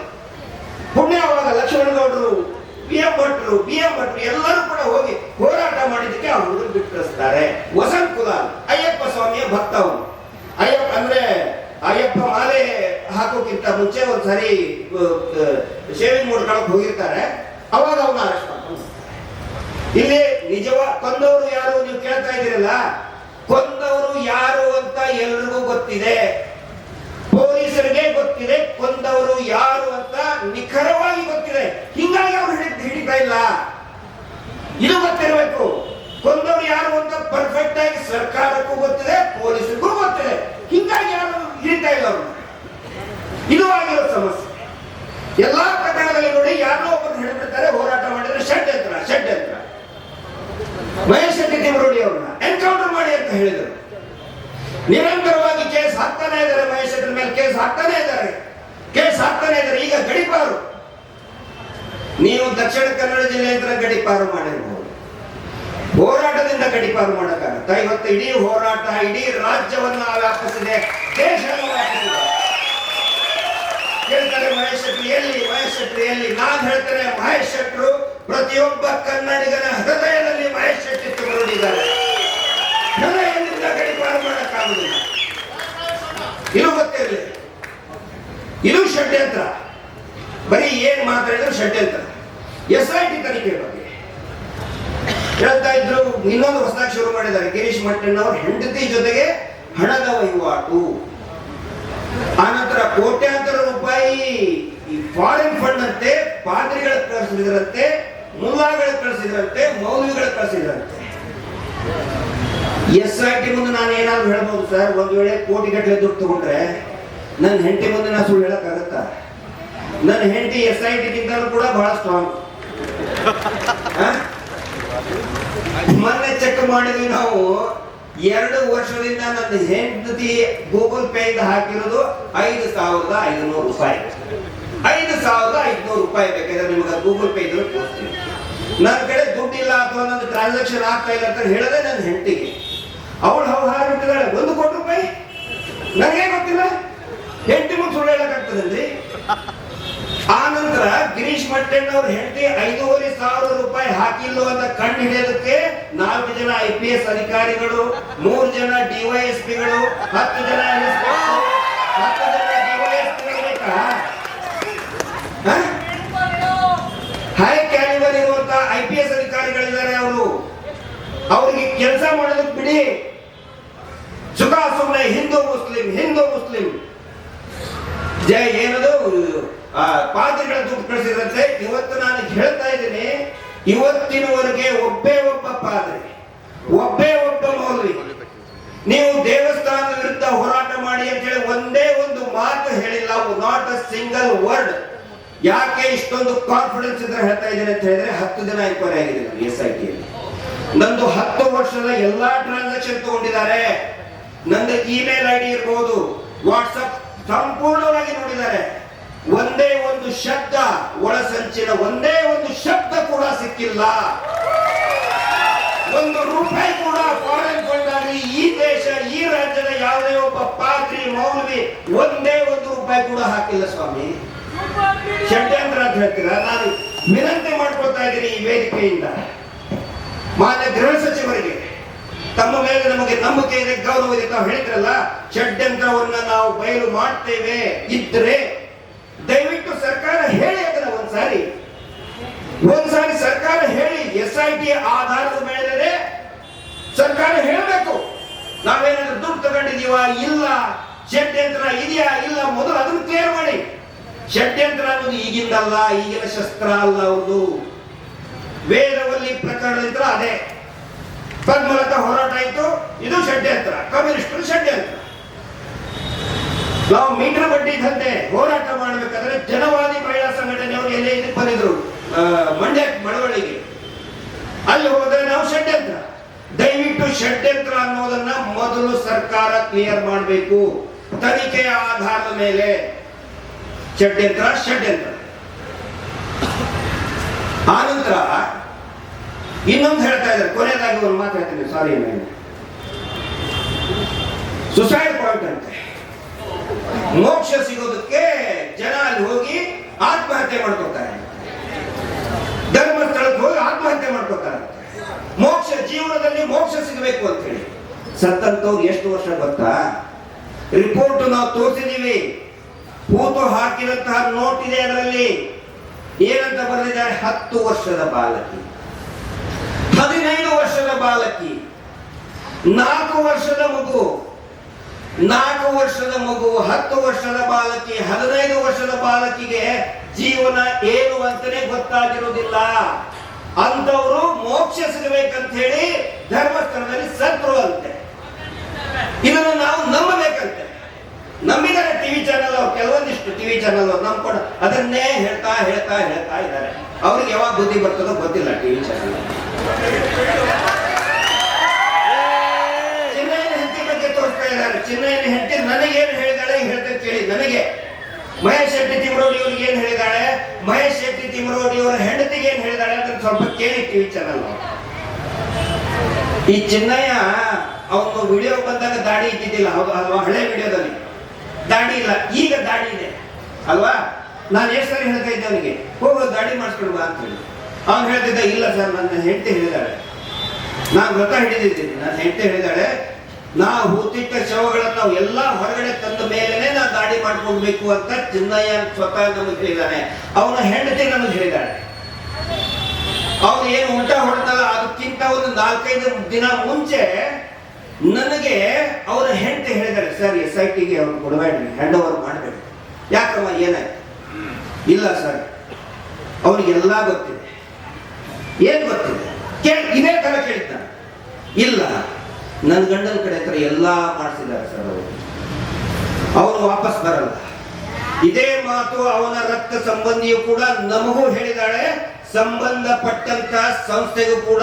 Speaker 2: ಪುಣ್ಯ ಅವಾಗ ಲಕ್ಷ್ಮಣ ಗೌಡರು ಬಿ ಎಂ ಭಟ್ರು ಬಿ ಎಂ ಭಟ್ರು ಎಲ್ಲರೂ ಕೂಡ ಹೋಗಿ ಹೋರಾಟ ಮಾಡಿದ್ದಕ್ಕೆ ಆ ಹುಡುಗರು ಬಿಟ್ಟು ಕಳಿಸ್ತಾರೆ ವಸಂತ್ ಕುಲಾಲ್ ಅಯ್ಯಪ್ಪ ಸ್ವಾಮಿಯ ಭಕ್ತ ಅವನು. ಅಯ್ಯಪ್ಪ ಅಂದ್ರೆ ಅಯ್ಯಪ್ಪ ಮಾಲೆ ಹಾಕೋಕ್ಕಿಂತ ಮುಂಚೆ ಒಂದ್ಸರಿ ಶೇವಿಂಗ್ ಮಾಡ್ಕೊಳಕ್ ಹೋಗಿರ್ತಾರೆ. ಅವಾಗ ಅವನ ಅರೆಸ್ಟ್ ಇಲ್ಲಿ ನಿಜವ, ಕೊಂದವರು ಯಾರು ನೀವು ಕೇಳ್ತಾ ಇದ್ದೀರಲ್ಲ? ಕೊಂದವರು ಯಾರು ಅಂತ ಎಲ್ರಿಗೂ ಗೊತ್ತಿದೆ. ಪೊಲೀಸರಿಗೆ ಗೊತ್ತಿದೆ, ಕೊಂದವರು ಯಾರು ನಿಖರವಾಗಿ ಗೊತ್ತಿದೆ. ಹಿಂಗಾಗಿ ಅವ್ರು ಹಿಡಿ ಹಿಡಿತಾ ಇಲ್ಲ. ಇದು ಗೊತ್ತಿರಬೇಕು. ಕೊಂದವರು ಯಾರು ಅಂತ ಪರ್ಫೆಕ್ಟ್ ಆಗಿ ಸರ್ಕಾರಕ್ಕೂ ಗೊತ್ತಿದೆ, ಪೊಲೀಸರಿಗೂ ಗೊತ್ತಿದೆ. ಹಿಂಗಾಗಿ ಯಾರು ಹಿಡಿತಾ ಇಲ್ಲ ಅವರು. ಇದು ಆಗಿರೋ ಸಮಸ್ಯೆ. ಎಲ್ಲಾ ಪ್ರಕರಣದಲ್ಲಿ ನೋಡಿ ಯಾರೋ ಒಬ್ಬರು ಹಿಡಿದಿರ್ತಾರೆ ಹೋರಾಟ ಮಾಡಿದ್ರೆ ಷಡ್ಯಂತ್ರ ಮಹೇಶ್ ಶೆಟ್ಟಿ ಅವರು ಅವ್ರನ್ನ ಎನ್ಕೌಂಟರ್ ಮಾಡಿ ಅಂತ ಹೇಳಿದರು. ನಿರಂತರವಾಗಿ ಕೇಸ್ ಹಾಕ್ತಾನೆ ಇದ್ದಾರೆ ಮಹೇಶ್ ಮೇಲೆ, ಕೇಸ್ ಹಾಕ್ತಾನೆ ಇದ್ದಾರೆ. ಕೇಸ್ ಹಾಕ್ತಾನೆ ಇದ್ದಾರೆ. ಈಗ ಗಡಿಪಾರು. ನೀವು ದಕ್ಷಿಣ ಕನ್ನಡ ಜಿಲ್ಲೆಯಿಂದ ಗಡಿಪಾರು ಮಾಡಿರ್ಬೋದು. ಹೋರಾಟದಿಂದ ಗಡಿಪಾರು ಮಾಡಕ್ಕಾಗತ್ತ? ಇವತ್ತು ಇಡೀ ಹೋರಾಟ, ಇಡೀ ರಾಜ್ಯವನ್ನ ವ್ಯಾಪಿಸಿದೆ ದೇಶವನ್ನು ವ್ಯಾಪಿಸಿದೆ ಹೇಳ್ತಾರೆ ಮಹೇಶ್ ಶೆಟ್ಟಿ, ಎಲ್ಲಿ? ಮಹೇಶ್ ಶೆಟ್ಟಿ ಎಲ್ಲಿ? ನಾನ್ ಹೇಳ್ತೇನೆ, ಮಹೇಶ್ ಶೆಟ್ರು ಪ್ರತಿಯೊಬ್ಬ ಕನ್ನಡಿಗನ ಹೃದಯದಲ್ಲಿ ಮಹೇಶ್ ಶೆಟ್ಟಿ ತಗೊಂಡಿದ್ದಾರೆ ಹೃದಯದಿಂದ ಗಡಿಪಾರು ಮಾಡಕ್ಕಾಗುದಿಲ್ಲ ಇದು ಗೊತ್ತಿರಲಿ ಇದು ಷಡ್ಯಂತ್ರ ಬರೀ ಏನು ಮಾತಾಡಿದ್ರು ಷಡ್ಯಂತ್ರ ಎಸ್ ಐ ಟಿ ತನಿಖೆ ಬಗ್ಗೆ. ಹೇಳ್ತಾ ಇದ್ರು, ಇನ್ನೊಂದು ಹೊಸದಾಗಿ ಶುರು ಮಾಡಿದ್ದಾರೆ. ಗಿರೀಶ್ ಮಟ್ಟಣ್ಣವ್ರ ಹೆಂಡತಿ ಜೊತೆಗೆ ಹಣದ ವಹಿವಾಟು. ಆನಂತರ ಕೋಟ್ಯಾಂತರ ರೂಪಾಯಿ ಈ ಫಾರಿನ್ ಫಂಡ್ ಅಂತೆ, ಪಾದ್ರಿಗಳ ಕಳಿಸಿದ್ರಂತೆ ಮುಲ್ಲಾಗಳ ಕಳಿಸಿದ್ರಂತೆ, ಮೌಲ್ಯಗಳ ಕಳಿಸಿದ್ರಂತೆ. ಎಸ್ ಐ ಟಿ ಮುಂದೆ ನಾನು ಏನಾದ್ರು ಹೇಳ್ಬೋದು ಸರ್? ಒಂದು ವೇಳೆ ಕೋಟಿ ಗಟ್ಟಲೆ ದುಡ್ಡು ತಗೊಂಡ್ರೆ ನನ್ನ ಹೆಂಡತಿ ಮುಂದೆ ನಾನು ಸುಳ್ಳು ಹೇಳಕ್ಕಾಗತ್ತಾ? ನನ್ನ ಹೆಂಡತಿ ಎಸ್ ಐ ಟಿಗಿಂತಲೂ ಕೂಡ ಬಹಳ ಸ್ಟ್ರಾಂಗ್ ಮೊನ್ನೆ ಚೆಕ್ ಮಾಡಿದ್ವಿ ನಾವು, ಎರಡು ವರ್ಷದಿಂದ ನನ್ನ ಹೆಂಡತಿ ಗೂಗಲ್ ಪೇ ಇಂದ ಹಾಕಿರೋದು ಐದು ಸಾವಿರದ ಐದುನೂರು ರೂಪಾಯಿ. ಐದು ಸಾವಿರದ ಐದುನೂರು ರೂಪಾಯಿ ಬೇಕಾದ್ರೆ ನಿಮಗೆ ಗೂಗಲ್ ಪೇ ಇದ್ರೆ ತೋರಿಸ್ತೀನಿ ನನ್ನ ಕಡೆ ದುಡ್ಡಿಲ್ಲ ಅಥವಾ ನನ್ನ ಟ್ರಾನ್ಸಾಕ್ಷನ್ ಆಗ್ತಾ ಇಲ್ಲ ಅಂತ ಹೇಳದೆ ನನ್ನ ಹೆಂಡತಿಗೆ. ಅವಳು ಅವ್ರು ಬಿಟ್ಟಿದ್ದಾಳೆ ಒಂದು ಕೋಟಿ ರೂಪಾಯಿ? ನನಗೆ ಗೊತ್ತಿಲ್ಲ? ಹೆಂಡತಿ ಮುಂದೆ ಸುಳ್ಳು ಹೇಳಕ್ಕಾಗ್ತದಲ್ರಿ ಆ ನಂತರ ಗಿರೀಶ್ ಅವರು ಹೆಂಡತಿ ಐದೂವರೆ ಸಾವಿರ ರೂಪಾಯಿ ಹಾಕಿಲ್ಲೋ ಅಂತ ಕಣ್ಣು ಹಿಡಿಯೋದಕ್ಕೆ ನಾಲ್ಕು ಜನ ಐ ಪಿ ಎಸ್ ಅಧಿಕಾರಿಗಳು, ಮೂರು ಜನ ಡಿವೈಎಸ್ಪಿಗಳು ಹತ್ತು ಜನ ಹತ್ತು ಜನ ಹ? ಕ್ಯಾಲಿಬರ್ ಇರುವಂತ ಐ ಪಿ ಎಸ್ ಅಧಿಕಾರಿಗಳಿದ್ದಾರೆ ಅವರು. ಅವ್ರಿಗೆ ಕೆಲಸ ಮಾಡೋದಕ್ಕೆ ಬಿಡಿ. ಸುಖ ಸುಮ್ಮನೆ ಹಿಂದೂ ಮುಸ್ಲಿಂ ಹಿಂದೂ ಮುಸ್ಲಿಂ. ಜಯ ಏನದು? ಪಾದ್ರಿಗಳ ದುಡ್ಡು ಕಳಿಸಿದ್ರಂತೆ ಇವತ್ತು ನಾನು ಹೇಳ್ತಾ ಇದ್ದೀನಿ ಇವತ್ತಿನವರೆಗೆ ಒಬ್ಬೇ ಒಬ್ಬ ಪಾದ್ರಿ ಒಬ್ಬೇ ಒಬ್ಬ ಮೌಲ್ವಿ ನೀವು ದೇವಸ್ಥಾನದ ವಿರುದ್ಧ ಹೋರಾಟ ಮಾಡಿ ಅಂತ ಹೇಳಿ ಒಂದೇ ಒಂದು ಮಾತು ಹೇಳಿಲ್ಲ ನಾಟ್ ಅ ಸಿಂಗಲ್ ವರ್ಡ್ ಯಾಕೆ ಇಷ್ಟೊಂದು ಕಾನ್ಫಿಡೆನ್ಸ್ ಇದ್ರೆ ಹೇಳ್ತಾ ಇದ್ದೀನಿ ಅಂತ ಹೇಳಿದ್ರೆ ಹತ್ತು ದಿನ ಎಂಕ್ವೈರಿ ಆಗಿದೆ ಎಸ್ ಐ ಟಿಯಲ್ಲಿ ನಂದು ಹತ್ತು ವರ್ಷದ ಎಲ್ಲಾ ಟ್ರಾನ್ಸಾಕ್ಷನ್ ತಗೊಂಡಿದ್ದಾರೆ. ನಂದು ಇಮೇಲ್ ಐ ಡಿ ಇರ್ಬೋದು ವಾಟ್ಸಪ್ ಸಂಪೂರ್ಣವಾಗಿ ನೋಡಿದ್ದಾರೆ. ಒಂದೇ ಒಂದು ಶಬ್ದ ಒಳಸಂಚಿನ ಒಂದೇ ಒಂದು ಶಬ್ದ ಕೂಡ ಸಿಕ್ಕಿಲ್ಲ. ಒಂದು ರೂಪಾಯಿ ಕೂಡ ಫಾರಿನ್ ಫಂಡ್ ಈ ದೇಶ, ಈ ರಾಜ್ಯದ ಯಾವುದೇ ಒಬ್ಬ ಪಾತ್ರಿ ಮೌಲ್ವಿ ಒಂದೇ ಒಂದು ರೂಪಾಯಿ ಕೂಡ ಹಾಕಿಲ್ಲ ಸ್ವಾಮಿ. ಷಡ್ಯಂತ್ರ ಅಂತ ಹೇಳ್ತೀರಾ? ನಾನು ವಿನಂತಿ ಮಾಡ್ಕೊಳ್ತಾ ಇದ್ದೀನಿ ಈ ವೇದಿಕೆಯಿಂದ. ಮಾನ್ಯ ಗೃಹ ಸಚಿವರಿಗೆ, ತಮ್ಮ ಮೇಲೆ ನಮಗೆ ನಂಬಿಕೆ ಇದೆ, ಗೌರವ ಇದೆ, ತಾವು ಹೇಳಿದ್ರಲ್ಲ, ಷಡ್ಯಂತ್ರವನ್ನ ನಾವು ಬಯಲು ಮಾಡ್ತೇವೆ ಇದ್ರೆ ದಯವಿಟ್ಟು ಸರ್ಕಾರ ಹೇಳಿ ಅದನ್ನ ಒಂದ್ಸಾರಿ. ಒಂದ್ಸಾರಿ ಸರ್ಕಾರ ಹೇಳಿ ಎಸ್ ಐ ಟಿ ಆಧಾರದ ಮೇಲೆ ಸರ್ಕಾರ ಹೇಳಬೇಕು. ನಾವೇನಾದ್ರೂ ದುಡ್ಡು ತಗೊಂಡಿದೀವ ಇಲ್ಲ. ಷಡ್ಯಂತ್ರ ಇದೆಯಾ? ಇಲ್ಲ. ಮೊದಲು ಅದನ್ನು ಕ್ಲಿಯರ್ ಮಾಡಿ. ಷಡ್ಯಂತ್ರ ಅನ್ನೋದು ಈಗಿಂದಲ್ಲ, ಈಗಿನ ಶಸ್ತ್ರ ಅಲ್ಲ ಅವ್ರದ್ದು ವೇದವಲ್ಲಿ ಪ್ರಕರಣದಿಂದ ಅದೇ. ತನ್ಮೂಲಕ ಹೋರಾಟ ಆಯಿತು. ಇದು ಷಡ್ಯಂತ್ರ. ಕಮ್ಯುನಿಸ್ಟರು ಷಡ್ಯಂತ್ರ. ನಾವು ಮೀಟರ್ ಬಡ್ಡಿ ದಂಧೆ ಹೋರಾಟ ಮಾಡಬೇಕಾದ್ರೆ ಜನವಾದಿ ಮಹಿಳಾ ಸಂಘಟನೆಯವರು ಎಲ್ಲೇ ಇದಕ್ಕೆ ಬಂದಿದ್ರು. ಮಂಡ್ಯ ಮಳವಳ್ಳಿಗೆ. ಅಲ್ಲಿ ಹೋದ್ರೆ ನಾವು ಷಡ್ಯಂತ್ರ. ದಯವಿಟ್ಟು ಷಡ್ಯಂತ್ರ ಅನ್ನೋದನ್ನ ಮೊದಲು ಸರ್ಕಾರ ಕ್ಲಿಯರ್ ಮಾಡಬೇಕು. ತನಿಖೆಯ ಆಧಾರದ ಮೇಲೆ. ಷಡ್ಯಂತ್ರ ಷಡ್ಯಂತ್ರ. ಆನಂತರ ಇನ್ನೊಂದು ಹೇಳ್ತಾ ಇದ್ದಾರೆ. ಕೊನೆಯದಾಗಿ ಒಂದು ಮಾತಾಡ್ತೀನಿ. ಸಾರಿ ಸುಸೈಡ್ ಪಾಯಿಂಟ್ ಅಂತೆ. ಮೋಕ್ಷ ಸಿಗೋದಕ್ಕೆ ಜನ ಅಲ್ಲಿ ಹೋಗಿ ಆತ್ಮಹತ್ಯೆ ಮಾಡ್ಕೊತಾರೆ ಧರ್ಮಸ್ಥಳಕ್ಕೆ ಹೋಗಿ ಆತ್ಮಹತ್ಯೆ ಮಾಡ್ಕೊತಾರೆ ಮೋಕ್ಷ ಜೀವನದಲ್ಲಿ ಮೋಕ್ಷ ಸಿಗಬೇಕು ಅಂತ ಹೇಳಿ. ಸತ್ತಂತವ್ರು ಎಷ್ಟು ವರ್ಷ ಗೊತ್ತಾ? ರಿಪೋರ್ಟ್ ನಾವು ತೋರಿಸಿದೀವಿ. ಕೂತು ಹಾಕಿದಂತಹ ನೋಟ್ ಇದೆ ಅದರಲ್ಲಿ. ಏನಂತ ಬರೆದಿದ್ದಾರೆ? ಹತ್ತು ವರ್ಷದ ಬಾಲಕಿ. ಹದಿನೈದು ವರ್ಷದ ಬಾಲಕಿ. ನಾಲ್ಕು ವರ್ಷದ ಮಗು. ನಾಲ್ಕು ವರ್ಷದ ಮಗು, ಹತ್ತು ವರ್ಷದ ಬಾಲಕಿ, ಹದಿನೈದು ವರ್ಷದ ಬಾಲಕಿಗೆ ಜೀವನ ಏನು ಅಂತಾನೆ ಗೊತ್ತಾಗಿರುವುದಿಲ್ಲ. ಅಂತವರು ಮೋಕ್ಷ ಸಿಗಬೇಕಂತ ಹೇಳಿ ಧರ್ಮಸ್ಥಳದಲ್ಲಿ ಸತ್ರು ಅಂತೆ. ಇದನ್ನು ನಾವು ನಂಬಬೇಕಂತೆ. ನಂಬಿದ್ದಾರೆ ಟಿವಿ ಚಾನಲ್ ಅವ್ರು, ಕೆಲವೊಂದಿಷ್ಟು ಟಿವಿ ಚಾನಲ್ ಅವ್ರು ಕೂಡ ಅದನ್ನೇ ಹೇಳ್ತಾ ಹೇಳ್ತಾ ಹೇಳ್ತಾ ಇದ್ದಾರೆ. ಅವ್ರಿಗೆ ಯಾವಾಗ ಬುದ್ಧಿ ಬರ್ತದೋ ಗೊತ್ತಿಲ್ಲ ಟಿವಿ ಚಾನಲ್. ಇದ್ದಾರೆ ಚಿನ್ನಯ್ಯನ ಹೆಂಡತಿ ನನಗೇನು ಹೇಳಿದಾಳೆ ಹೇಳ್ತಾ ಕೇಳಿ, ನನಗೆ. ಮಹೇಶ್ ಶೆಟ್ಟಿ ತಿಮರೋಡಿ ಇವ್ರಿಗೆ ಏನು ಹೇಳಿದಾಳೆ? ಮಹೇಶ್ ಶೆಟ್ಟಿ ತಿಮರೋಡಿ ಅವರ ಹೆಂಡತಿಗೆ ಏನು ಹೇಳಿದಾಳೆ ಅಂತ ಸ್ವಲ್ಪ ಕೇಳಿ ಟಿವಿ ಚಾನಲ್ ಈ ಚಿನ್ನಯ್ಯ ಅವನು ವಿಡಿಯೋ ಬಂದಾಗ ದಾಡಿ ಇದ್ದಿದ್ದಿಲ್ಲ, ಹೌದು, ಅಲ್ವಾ? ಹಳೆ ವಿಡಿಯೋದಲ್ಲಿ. ದಾಡಿ ಇಲ್ಲ, ಈಗ ದಾಡಿ ಇದೆ. ಅಲ್ವಾ? ನಾನು ಎಷ್ಟು ಸರಿ ಹೇಳ್ತಾ ಇದ್ದೆ ಅವನಿಗೆ, ಹೋಗೋ ದಾಡಿ ಮಾಡಿಸ್ಕೊಂಡು ಬಾ ಅಂತ ಹೇಳಿ ಅವ್ನು ಹೇಳ್ತಿದ್ದ, ಇಲ್ಲ ಸರ್, ನನ್ನ ಹೆಂಡತಿ ಹೇಳಿದಾಳೆ. ನಾನು ವ್ರತ ಹಿಡಿದಿದ್ದೀನಿ, ನನ್ನ ಹೆಂಡತಿ ಹೇಳಿದಾಳೆ ನಾವು ಹೂತಿಟ್ಟ ಶವಗಳನ್ನ ನಾವು ಎಲ್ಲ ಹೊರಗಡೆ ತಂದ ಮೇಲೆನೆ ನಾ ದಾಡಿ ಮಾಡ್ಕೊಳ್ಬೇಕು ಅಂತ ಚಿನ್ನಯ್ಯ ಸ್ವತಃ ನಮಗೆ ಹೇಳಿದಾನೆ ಅವನ ಹೆಂಡತಿ ನಮಗೆ ಹೇಳಿದಾಳೆ ಅವನು ಏನು ಉಲ್ಟಾ ಹೊಡೆದಲ್ಲ, ಅದಕ್ಕಿಂತ ಒಂದು ನಾಲ್ಕೈದು ದಿನ ಮುಂಚೆ ನನಗೆ ಅವರ ಹೆಂಡತಿ ಹೇಳಿದಾಳೆ, ಸರ್ ಎಸ್ ಐ ಟಿಗೆ ಅವ್ರು ಕೊಡಬೇಡ್ರಿ ಹ್ಯಾಂಡ್ ಓವರ್ ಮಾಡಬೇಡಿ ಯಾಕಮ್ಮ, ಏನಾಯ್ತು? ಇಲ್ಲ, ಸರ್. ಅವನಿಗೆಲ್ಲ ಗೊತ್ತಿದೆ. ಏನು ಗೊತ್ತಿದೆ? ಕೇಳಿ, ಇದೇ ತರ ಕೇಳ್ತಾನೆ ಇಲ್ಲ. ನನ್ನ ಗಂಡನ ಕಡೆ ಹತ್ರ ಎಲ್ಲ ಮಾಡಿಸಿದ್ದಾರೆ ಸರ್ ಅವರು. ಅವರು ವಾಪಸ್ ಬರಲ್ಲ. ಇದೇ ಮಾತು ಅವನ ರಕ್ತ ಸಂಬಂಧಿಯು ಕೂಡ ನಮಗೂ ಹೇಳಿದಾಳೆ. ಸಂಬಂಧಪಟ್ಟಂತ ಸಂಸ್ಥೆಗೂ ಕೂಡ,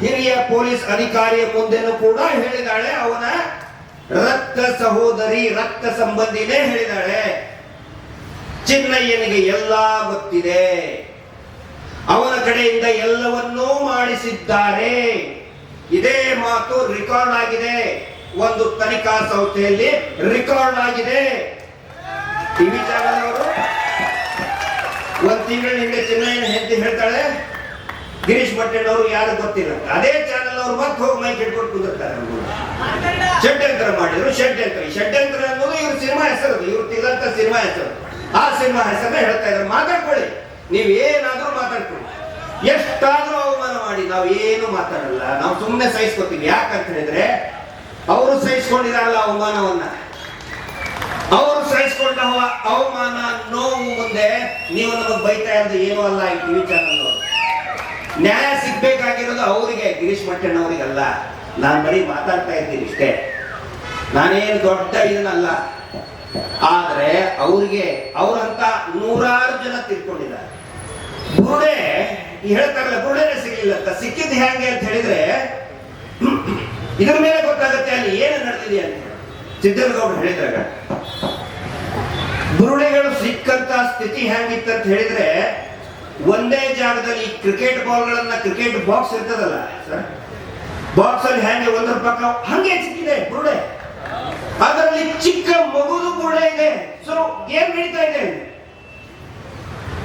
Speaker 2: ಹಿರಿಯ ಪೊಲೀಸ್ ಅಧಿಕಾರಿಯ ಮುಂದೆನೂ ಕೂಡ ಹೇಳಿದಾಳೆ. ಅವನ ರಕ್ತ ಸಹೋದರಿ, ರಕ್ತ ಸಂಬಂಧಿನೇ ಹೇಳಿದಾಳೆ. ಚಿನ್ನಯ್ಯನಿಗೆ ಎಲ್ಲ ಗೊತ್ತಿದೆ. ಅವನ ಕಡೆಯಿಂದ ಎಲ್ಲವನ್ನೂ ಮಾಡಿಸಿದ್ದಾರೆ. ಇದೇ ಮಾತು ರೆಕಾರ್ಡ್ ಆಗಿದೆ. ಒಂದು ತನಿಖಾ ಸಂಸ್ಥೆಯಲ್ಲಿ ರೆಕಾರ್ಡ್ ಆಗಿದೆ. ಟಿವಿ ಚಾನಲ್ ಅವರು ಒಂದ್ ತಿಂಗಳ ಹಿಂದೆ ಚಿನ್ನಯ್ಯನ ಹೆಂಡತಿ ಹೇಳ್ತಾಳೆ, ಗಿರೀಶ್ ಅವರು ಯಾರು ಗೊತ್ತಿಲ್ಲ. ಅದೇ ಚಾನಲ್ ಅವರು ಮತ್ತೆ ಹೋಗಿ ಮೈಕ್ ಇಟ್ಕೊಂಡು ಕುದುರ್ತಾರೆ. ಷಡ್ಯಂತ್ರ ಮಾಡಿದ್ರು, ಷಡ್ಯಂತ್ರ. ಷಡ್ಯಂತ್ರ ಅನ್ನೋದು ಇವ್ರ ಸಿನಿಮಾ ಹೆಸರು. ಇವ್ರು ತಿನ್ನಂತ ಸಿನಿಮಾ ಹೆಸರು. ಆ ಸಿನಿಮಾ ಹೆಸರನ್ನ ಹೇಳ್ತಾ ಇದ್ದಾರೆ. ಮಾತಾಡ್ಕೊಳ್ಳಿ. ನೀವು ಏನಾದ್ರೂ ಮಾತಾಡ್ಕೊಳ್ಳಿ. ಎಷ್ಟಾದ್ರೂ ಅವಮಾನ ಮಾಡಿ, ನಾವು ಏನು ಮಾತಾಡಲ್ಲ, ನಾವು ಸುಮ್ಮನೆ ಸಹಿಸ್ಕೊತೀವಿ. ಯಾಕಂತ ಹೇಳಿದ್ರೆ ಅವರು ಸಹಿಸ್ಕೊಂಡಿರಲ್ಲ ಅವಮಾನವನ್ನ. ಅವರು ಸಹಿಸ್ಕೊಂಡ ಅವ- ಅವಮಾನ, ನೋವು ಮುಂದೆ ನೀವು ನಮಗೆ ಬೈತಾ ಇರೋದು ಏನು ಅಲ್ಲ ಈ ಟಿವಿ ಚಾನಲ್ ನ್ಯಾಯ ಸಿಗ್ಬೇಕಾಗಿರೋದು ಅವರಿಗೆ, ಗಿರೀಶ್ ಮಟ್ಟಣ್ಣವರಿಗಲ್ಲ ನಾನು ಬರೀ ಮಾತಾಡ್ತಾ ಇದ್ದೀನಿ ಇಷ್ಟೇ. ನಾನೇನು ದೊಡ್ಡ ಇದನ್ನಲ್ಲ. ಆದ್ರೆ ಅವರಿಗೆ ಅವರಂತ ನೂರಾರು ಜನ ತಿಳ್ಕೊಂಡಿದ್ದಾರೆ. ಬುರುಡೆ ಹೇಳ್ತಾರಲ್ಲ ಬುರುಡೆನೆ ಸಿಗ್ಲಿಲ್ಲ ಅಂತ. ಸಿಕ್ಕಿದ್ದು ಹೇಗೆ ಅಂತ ಹೇಳಿದ್ರೆ, ಇದ್ರ ಮೇಲೆ ಗೊತ್ತಾಗುತ್ತೆ ಅಲ್ಲಿ ಏನು ನಡೆದಿದೆ ಅಂತ. ಸಿದ್ದನಗೌಡರು ಹೇಳಿದಾಗ ಗುರುಳೆಗಳು ಸಿಕ್ಕಂತ ಸ್ಥಿತಿ ಹೇಗಿತ್ತು ಅಂತ ಹೇಳಿದ್ರೆ, ಒಂದೇ ಜಾಗದಲ್ಲಿ ಕ್ರಿಕೆಟ್ ಬಾಲ್ಗಳನ್ನ ಕ್ರಿಕೆಟ್ ಬಾಕ್ಸ್ ಇರ್ತದಲ್ಲ, ಸರ್? ಬಾಕ್ಸ್ ಅಲ್ಲಿ ಹ್ಯಾಂಗೆ ಒಂದ್ರ ಪಕ್ಕ ಹಂಗೆ ಸಿಕ್ಕಿದೆ ಗುರುಳೆ. ಅದರಲ್ಲಿ ಚಿಕ್ಕ ಮಗುದು ಗುರುಳೆ ಇದೆ. ಸೊ ಏನ್ ನಡೀತಾ ಇದೆ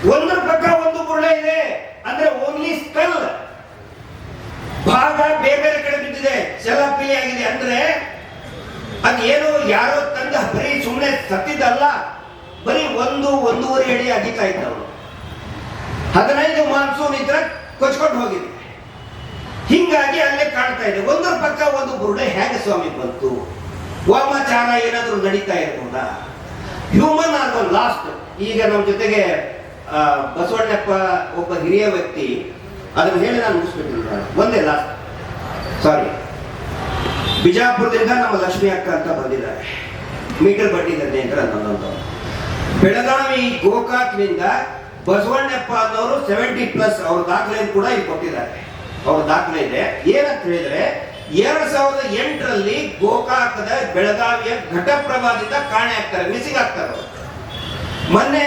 Speaker 2: ಒಂದ್ರ ಪಕ್ಕ ಒಂದು ಗುರುಳೆ ಇದೆ. ಅಂದ್ರೆ ಓನ್ಲಿ ಸ್ಕಲ್ ಭಾಗ ಬೇರೆ ಬೇರೆ ಕಡೆ ಬಿದ್ದಿದೆ. ಚಲಾಪಿಲಿ ಆಗಿದೆ. ಅಂದ್ರೆ ಅದೇನು ಯಾರೋ ತಂದ ಬರೀ ಸುಮ್ಮನೆ ಸತ್ತಿದ್ದಲ್ಲ. ಬರೀ ಒಂದು, ಒಂದೂವರೆ ಅಡಿ ಇದ್ದ ಇದ್ದವನು ಹದಿನೈದು ಮಾನ್ಸೂನ್ ಇದ್ರ ಕೊಚ್ಕೊಂಡು ಹೋಗಿದೆ. ಹಿಂಗಾಗಿ ಅಲ್ಲೇ ಕಾಣ್ತಾ ಇದೆ. ಒಂದರ ಪಕ್ಕ ಒಂದು ಗುರುಳೆ ಹೇಗೆ ಸ್ವಾಮಿ ಬಂತು? ವಾಮಾಚಾರ ಏನಾದರೂ ನಡೀತಾ ಇರ್ಬೋದಾ? ಹ್ಯೂಮನ್ ದ ಲಾಸ್ಟ್ ಈಗ ನಮ್ಮ ಜೊತೆಗೆ ಬಸವಣ್ಣಪ್ಪ ಒಬ್ಬ ಹಿರಿಯ ವ್ಯಕ್ತಿ. ಅದನ್ನು ಹೇಳಿ ನಾನು ಮುಗಿಸ್ಬಿಟ್ಟಿಲ್ಲ ಒಂದೇ ಲಾಸ್ಟ್ ಸಾರಿ ಬಿಜಾಪುರದಿಂದ ನಮ್ಮ ಲಕ್ಷ್ಮಿ ಅಕ್ಕ ಅಂತ ಬಂದಿದ್ದಾರೆ. ಮೀಟರ್ ಬಡ್ಡಿ ದಂಧೆ ಅಂತ ನನ್ನೊಂದು ಬೆಳಗಾವಿ ಗೋಕಾಕ್ನಿಂದ ಬಸವಣ್ಣಪ್ಪ ಅನ್ನೋರು ಸೆವೆಂಟಿ ಪ್ಲಸ್ ಅವ್ರ ದಾಖಲೆ ಕೂಡ ಇಲ್ಲಿ ಕೊಟ್ಟಿದ್ದಾರೆ. ಅವ್ರ ದಾಖಲೆ ಇದೆ. ಏನಂತ ಹೇಳಿದ್ರೆ, ಎರಡ್ ಸಾವಿರದ ಎಂಟರಲ್ಲಿ ಗೋಕಾಕದ ಬೆಳಗಾವಿಯ ಘಟಪ್ರಭಾದಿಂದ ಕಾಣೆ ಆಗ್ತಾರೆ ಮಿಸಿಂಗ್ ಆಗ್ತಾರೆ ಅವ್ರು. ಮೊನ್ನೆ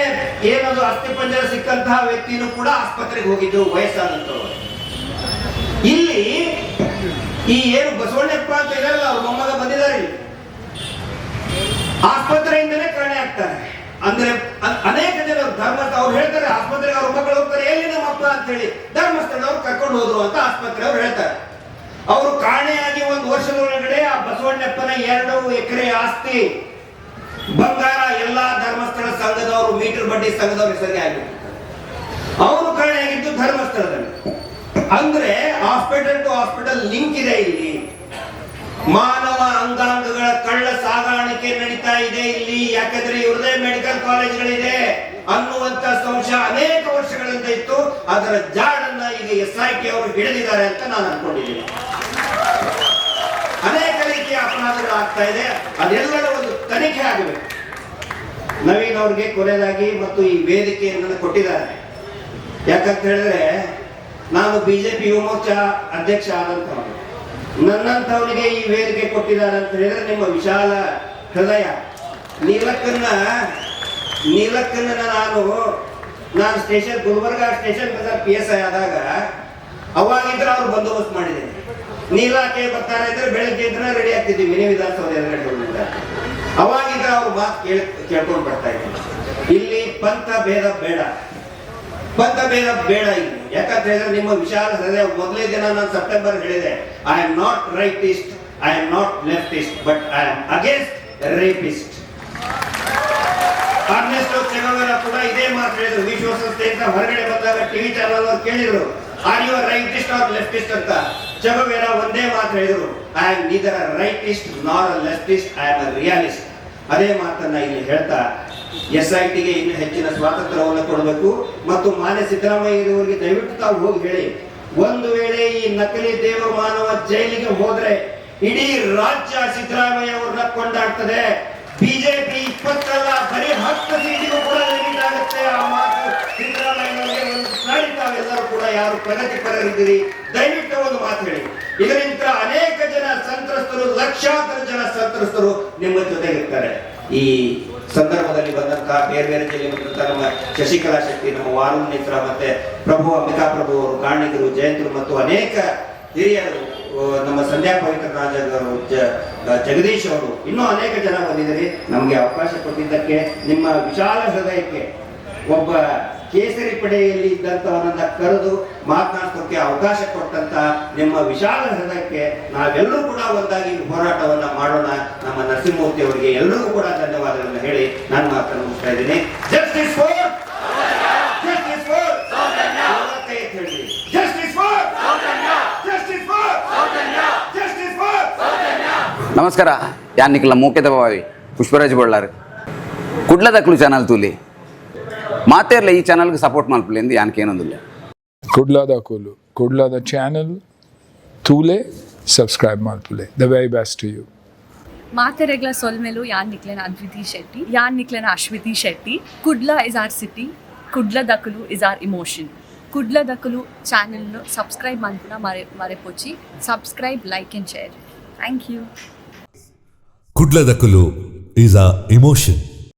Speaker 2: ಏನದು ಅಸ್ಥಿಪಂಜರ ಸಿಕ್ಕಂತಹ ವ್ಯಕ್ತಿನೂ ಕೂಡ ಆಸ್ಪತ್ರೆಗೆ ಹೋಗಿದ್ರು, ವಯಸ್ಸಾದಂತವ್ರು. ಇಲ್ಲಿ ಈ ಏನು ಬಸವಣ್ಣಪ್ಪ ಅಂತ ಇದಾರಲ್ಲ ಅವ್ರ ಮೊಮ್ಮಗ ಬಂದಿದ್ದಾರೆ ಆಸ್ಪತ್ರೆಯಿಂದಲೇ ಕಾಣೆ ಆಗ್ತಾರೆ. ಅಂದ್ರೆ ಅನೇಕ ಜನರು ಧರ್ಮಸ್ಥಳ ಅವ್ರು ಹೇಳ್ತಾರೆ, ಆಸ್ಪತ್ರೆಗೆ ಅವ್ರ ಮಕ್ಕಳು ಹೋಗ್ತಾರೆ, ಎಲ್ಲಿ ನಮ್ಮಪ್ಪ ಅಂತ ಹೇಳಿ ಧರ್ಮಸ್ಥಳದವ್ರು ಕರ್ಕೊಂಡು ಹೋದ್ರು ಅಂತ ಆಸ್ಪತ್ರೆ ಅವ್ರು ಹೇಳ್ತಾರೆ. ಅವರು ಕಾಣೆಯಾಗಿ ಒಂದು ವರ್ಷದೊಳಗಡೆ ಆ ಬಸವಣ್ಣಪ್ಪನ ಎರಡು ಎಕರೆ ಆಸ್ತಿ ಬಂಗಾರ ಎಲ್ಲ ಧರ್ಮಸ್ಥಳ ಸಂಘದವರು, ಮೀಟರ್ ಬಡ್ಡಿ ಸಂಘದವ್ರ ಹೆಸರಿಗೆ ಅವರು ಕಾಣೆಯಾಗಿದ್ದು ಧರ್ಮಸ್ಥಳದಲ್ಲಿ. ಅಂದ್ರೆ ಹಾಸ್ಪಿಟಲ್ ಟು ಹಾಸ್ಪಿಟಲ್ ಲಿಂಕ್ ಇದೆ ಇಲ್ಲಿ. ಮಾನವ ಅಂಗಾಂಗಗಳ ಕಳ್ಳ ಸಾಗಾಣಿಕೆ ನಡೀತಾ ಇದೆ ಇಲ್ಲಿ. ಯಾಕಂದ್ರೆ ಇವ್ರದೇ ಮೆಡಿಕಲ್ ಕಾಲೇಜ್ಗಳಿದೆ. ಅನ್ನುವಂತ ಸಂಶ ಅನೇಕ ವರ್ಷಗಳಿಂದ ಇತ್ತು. ಅದರ ಜಾಡನ್ನ ಈಗ ಎಸ್ ಐ ಟಿ ಅವರು ಹಿಡಿದಿದ್ದಾರೆ ಅಂತ ನಾನು ಅನ್ಕೊಂಡಿದ್ದೀನಿ. ಅನೇಕ ರೀತಿಯ ಅಪರಾಧಗಳು ಆಗ್ತಾ ಇದೆ. ಅದೆಲ್ಲರ ಒಂದು ತನಿಖೆ ಆಗಬೇಕು ನವೀನ್ ಅವ್ರಿಗೆ ಕೊನೆಯದಾಗಿ ಮತ್ತು ಈ ವೇದಿಕೆಯನ್ನು ಕೊಟ್ಟಿದ್ದಾರೆ. ಯಾಕಂತ ಹೇಳಿದ್ರೆ, ನಾನು ಬಿಜೆಪಿ ಯುವ ಮೋರ್ಚಾ ಅಧ್ಯಕ್ಷ ಆದಂತವನು ನನ್ನಂಥವನಿಗೆ ಈ ವೇದಿಕೆ ಕೊಟ್ಟಿದ್ದಾರೆ ಅಂತ ಹೇಳಿದ್ರೆ ನಿಮ್ಮ ವಿಶಾಲ ಹೃದಯ. ನೀಲಕ್ಕನ್ನ ನೀಲಕ್ಕನ್ನ ನಾನು ನಾನು station, Gulbarga station P S I ಆದಾಗ ಅವಾಗಿದ್ರೆ ಅವ್ರು ಬಂದೋಬಸ್ತ್ ಮಾಡಿದ್ದೀನಿ. ನೀಲಾಕೆ ಬರ್ತಾರೆ ಅಂದ್ರೆ ಬೆಳಗ್ಗೆ ಇದ್ರೆ ರೆಡಿ ಆಗ್ತಿದ್ವಿ ಮಿನಿ ವಿಧಾನಸೌಧ ಎದುರುಗಡೆ ಅವಾಗಿದ್ರೆ ಅವ್ರ ಮಾತು ಕೇಳ್, ಕೇಳ್ಕೊಂಡು ಬರ್ತಾ ಇದ್ದೀನಿ ಇಲ್ಲಿ ಪಂಥ ಭೇದ ಬೇಡ. ಪಂಥ ಭೇದ ಬೇಡ ಇಲ್ಲಿ. ಯಾಕಂತ ಹೇಳಿದ್ರೆ ನಿಮ್ಮ ವಿಶಾಲ ಹೃದಯ ಮೊದಲೇ ದಿನ ನಾನು ಸೆಪ್ಟೆಂಬರ್ ಹೇಳಿದೆ I am not rightist I am not leftist but I am against rapist Ernesto Che Guevara ಕೂಡ ಇದೇ ಮಾತು ಹೇಳಿದ್ರು. ವಿಶ್ವಸಂಸ್ಥೆಯಿಂದ ಹೊರಗಡೆ ಬಂದಾಗ ಟಿವಿ ಚಾನಲ್ ಕೇಳಿದ್ರು are you rightist or leftist ಅಂತ. ಚೆಗವೆರ ಒಂದೇ ಮಾತು ಹೇಳಿದ್ರು. I am neither rightist nor a leftist I am a realist ಅದೇ ಮಾತನ್ನ ಇಲ್ಲಿ ಹೇಳ್ತಾ ಎಸ್ ಐ ಟಿಗೆ ಇನ್ನು ಹೆಚ್ಚಿನ ಸ್ವಾತಂತ್ರ್ಯವನ್ನು ಕೊಡಬೇಕು ಮತ್ತು ಮಾನ್ಯ ಸಿದ್ದರಾಮಯ್ಯ ಇರುವವರಿಗೆ ದಯವಿಟ್ಟು ತಾವು ಹೋಗಿ ಹೇಳಿ. ಒಂದು ವೇಳೆ ಈ ನಕಲಿ ದೇವ ಮಾನವ ಜೈಲಿಗೆ ಹೋದ್ರೆ ಇಡೀ ರಾಜ್ಯ ಸಿದ್ದರಾಮಯ್ಯ ಅವ್ರನ್ನ ಕೊಂಡಾಡ್ತದೆ ಬಿಜೆಪಿ ಇಪ್ಪತ್ತಲ್ಲ ಬರೀ ಹತ್ತು ಸೀಟಿಗೂ ಕೂಡ ಲಿಮಿಟ್ ಆಗುತ್ತೆ. ಆ ಮಾತು ಸಿದ್ದರಾಮಯ್ಯ ತಾವೆಲ್ಲರೂ ಕೂಡ ಯಾರು ಪ್ರಗತಿಪರರಿದ್ದೀರಿ. ದಯವಿಟ್ಟು ಒಂದು ಮಾತು ಹೇಳಿ. ಇದರಿಂದ ಅನೇಕ ಜನ ಸಂತ್ರಸ್ತರು, ಲಕ್ಷಾಂತರ ಜನ ಸಂತ್ರಸ್ತರು ನಿಮ್ಮ ಜೊತೆಗಿರ್ತಾರೆ. ಈ ಸಂದರ್ಭದಲ್ಲಿ ಬಂದಂತಹ ಬೇರೆ ಬೇರೆ ಜಿಲ್ಲೆ ಬಂದಂತಹ ನಮ್ಮ ಶಶಿಕಲಾ ಶೆಟ್ಟಿ, ನಮ್ಮ ವಾರುಣ್ ಮಿತ್ರ ಮತ್ತೆ ಪ್ರಭು ಅಂಬಿಕಾ ಪ್ರಭು ಅವರು ಕಾಣಿಗರು ಜಯಂತರು ಮತ್ತು ಅನೇಕ ಹಿರಿಯರು ನಮ್ಮ ಸಂಧ್ಯಾ ಪವಿತ್ರ ರಾಜರು, ಜ- ಜಗದೀಶ್ ಅವರು ಇನ್ನೂ ಅನೇಕ ಜನ ಬಂದಿದ್ದೀರಿ. ನಮಗೆ ಅವಕಾಶ ಕೊಟ್ಟಿದ್ದಕ್ಕೆ, ನಿಮ್ಮ ವಿಶಾಲ ಹೃದಯಕ್ಕೆ ಒಬ್ಬ ಕೇಸರಿ ಪಡೆಯಲ್ಲಿ ಇದ್ದಂತಹವರನ್ನ ಕರೆದು ಮಾತನಾಡೋಕೆ ಅವಕಾಶ ಕೊಟ್ಟಂತ ನಿಮ್ಮ ವಿಶಾಲ ಹೃದಯಕ್ಕೆ ನಾವೆಲ್ಲರೂ ಕೂಡ ಒಂದಾಗಿ ಹೋರಾಟವನ್ನ ಮಾಡೋಣ. ನಮ್ಮ ನರಸಿಂಹಮೂರ್ತಿ ಅವರಿಗೆ ಎಲ್ಲರಿಗೂ ಕೂಡ ಧನ್ಯವಾದಗಳನ್ನು ಹೇಳಿ ನಾನು ಮಾತನ್ನು ಮುಗಿಸ್ತಾ ಇದ್ದೀನಿ. Justice for! For! For! For! For!
Speaker 3: ನಮಸ್ಕಾರ. ಯಾನ್ ನಿಖಿಲ? ಮೂಕೆ ದಬಾವಿ ಪುಷ್ಪರಾಜ್ ಬಳ್ಳಾರಿ. ಕುಡ್ಲದಕ್ಲು ಚಾನಲ್ ತೂಲಿ. ಮಾತೇರ್ಲ ಈ ಚಾನಲ್ಗೆ ಸಪೋರ್ಟ್ ಮಲ್ಪಲಿಂದ ಯಾನ್ಕೇನೊಂದಿಲ್ಲ
Speaker 4: ಕುಡ್ಲಾದ ಕೋಲು ಕುಡ್ಲಾದ ಚಾನಲ್ ತೂಲೆ subscribe ಮಾಡ್ಪುಲೆ the very best to you
Speaker 5: ಮಾತೆರೆಗ್ಲ ಸೊಲ್ಮೆಲು ಯಾನ್ ನಿಕ್ಲೆನ ಅದ್ವಿತಿ ಶೆಟ್ಟಿ ಯಾನ್ ನಿಕ್ಲೆನ Ashwiti Shetty Kudla is our city Kudla ದಕಲು is our emotion Kudla ದಕಲು ಚಾನೆಲ್ನು ಸಬ್ಸ್ಕ್ರೈಬ್ ಮಾಡ್ಪುನ ಮರೆ ಮರೆಪೊಚ್ಚಿ subscribe like and share thank you
Speaker 1: ಕುಡ್ಲದಕುಲು is a emotion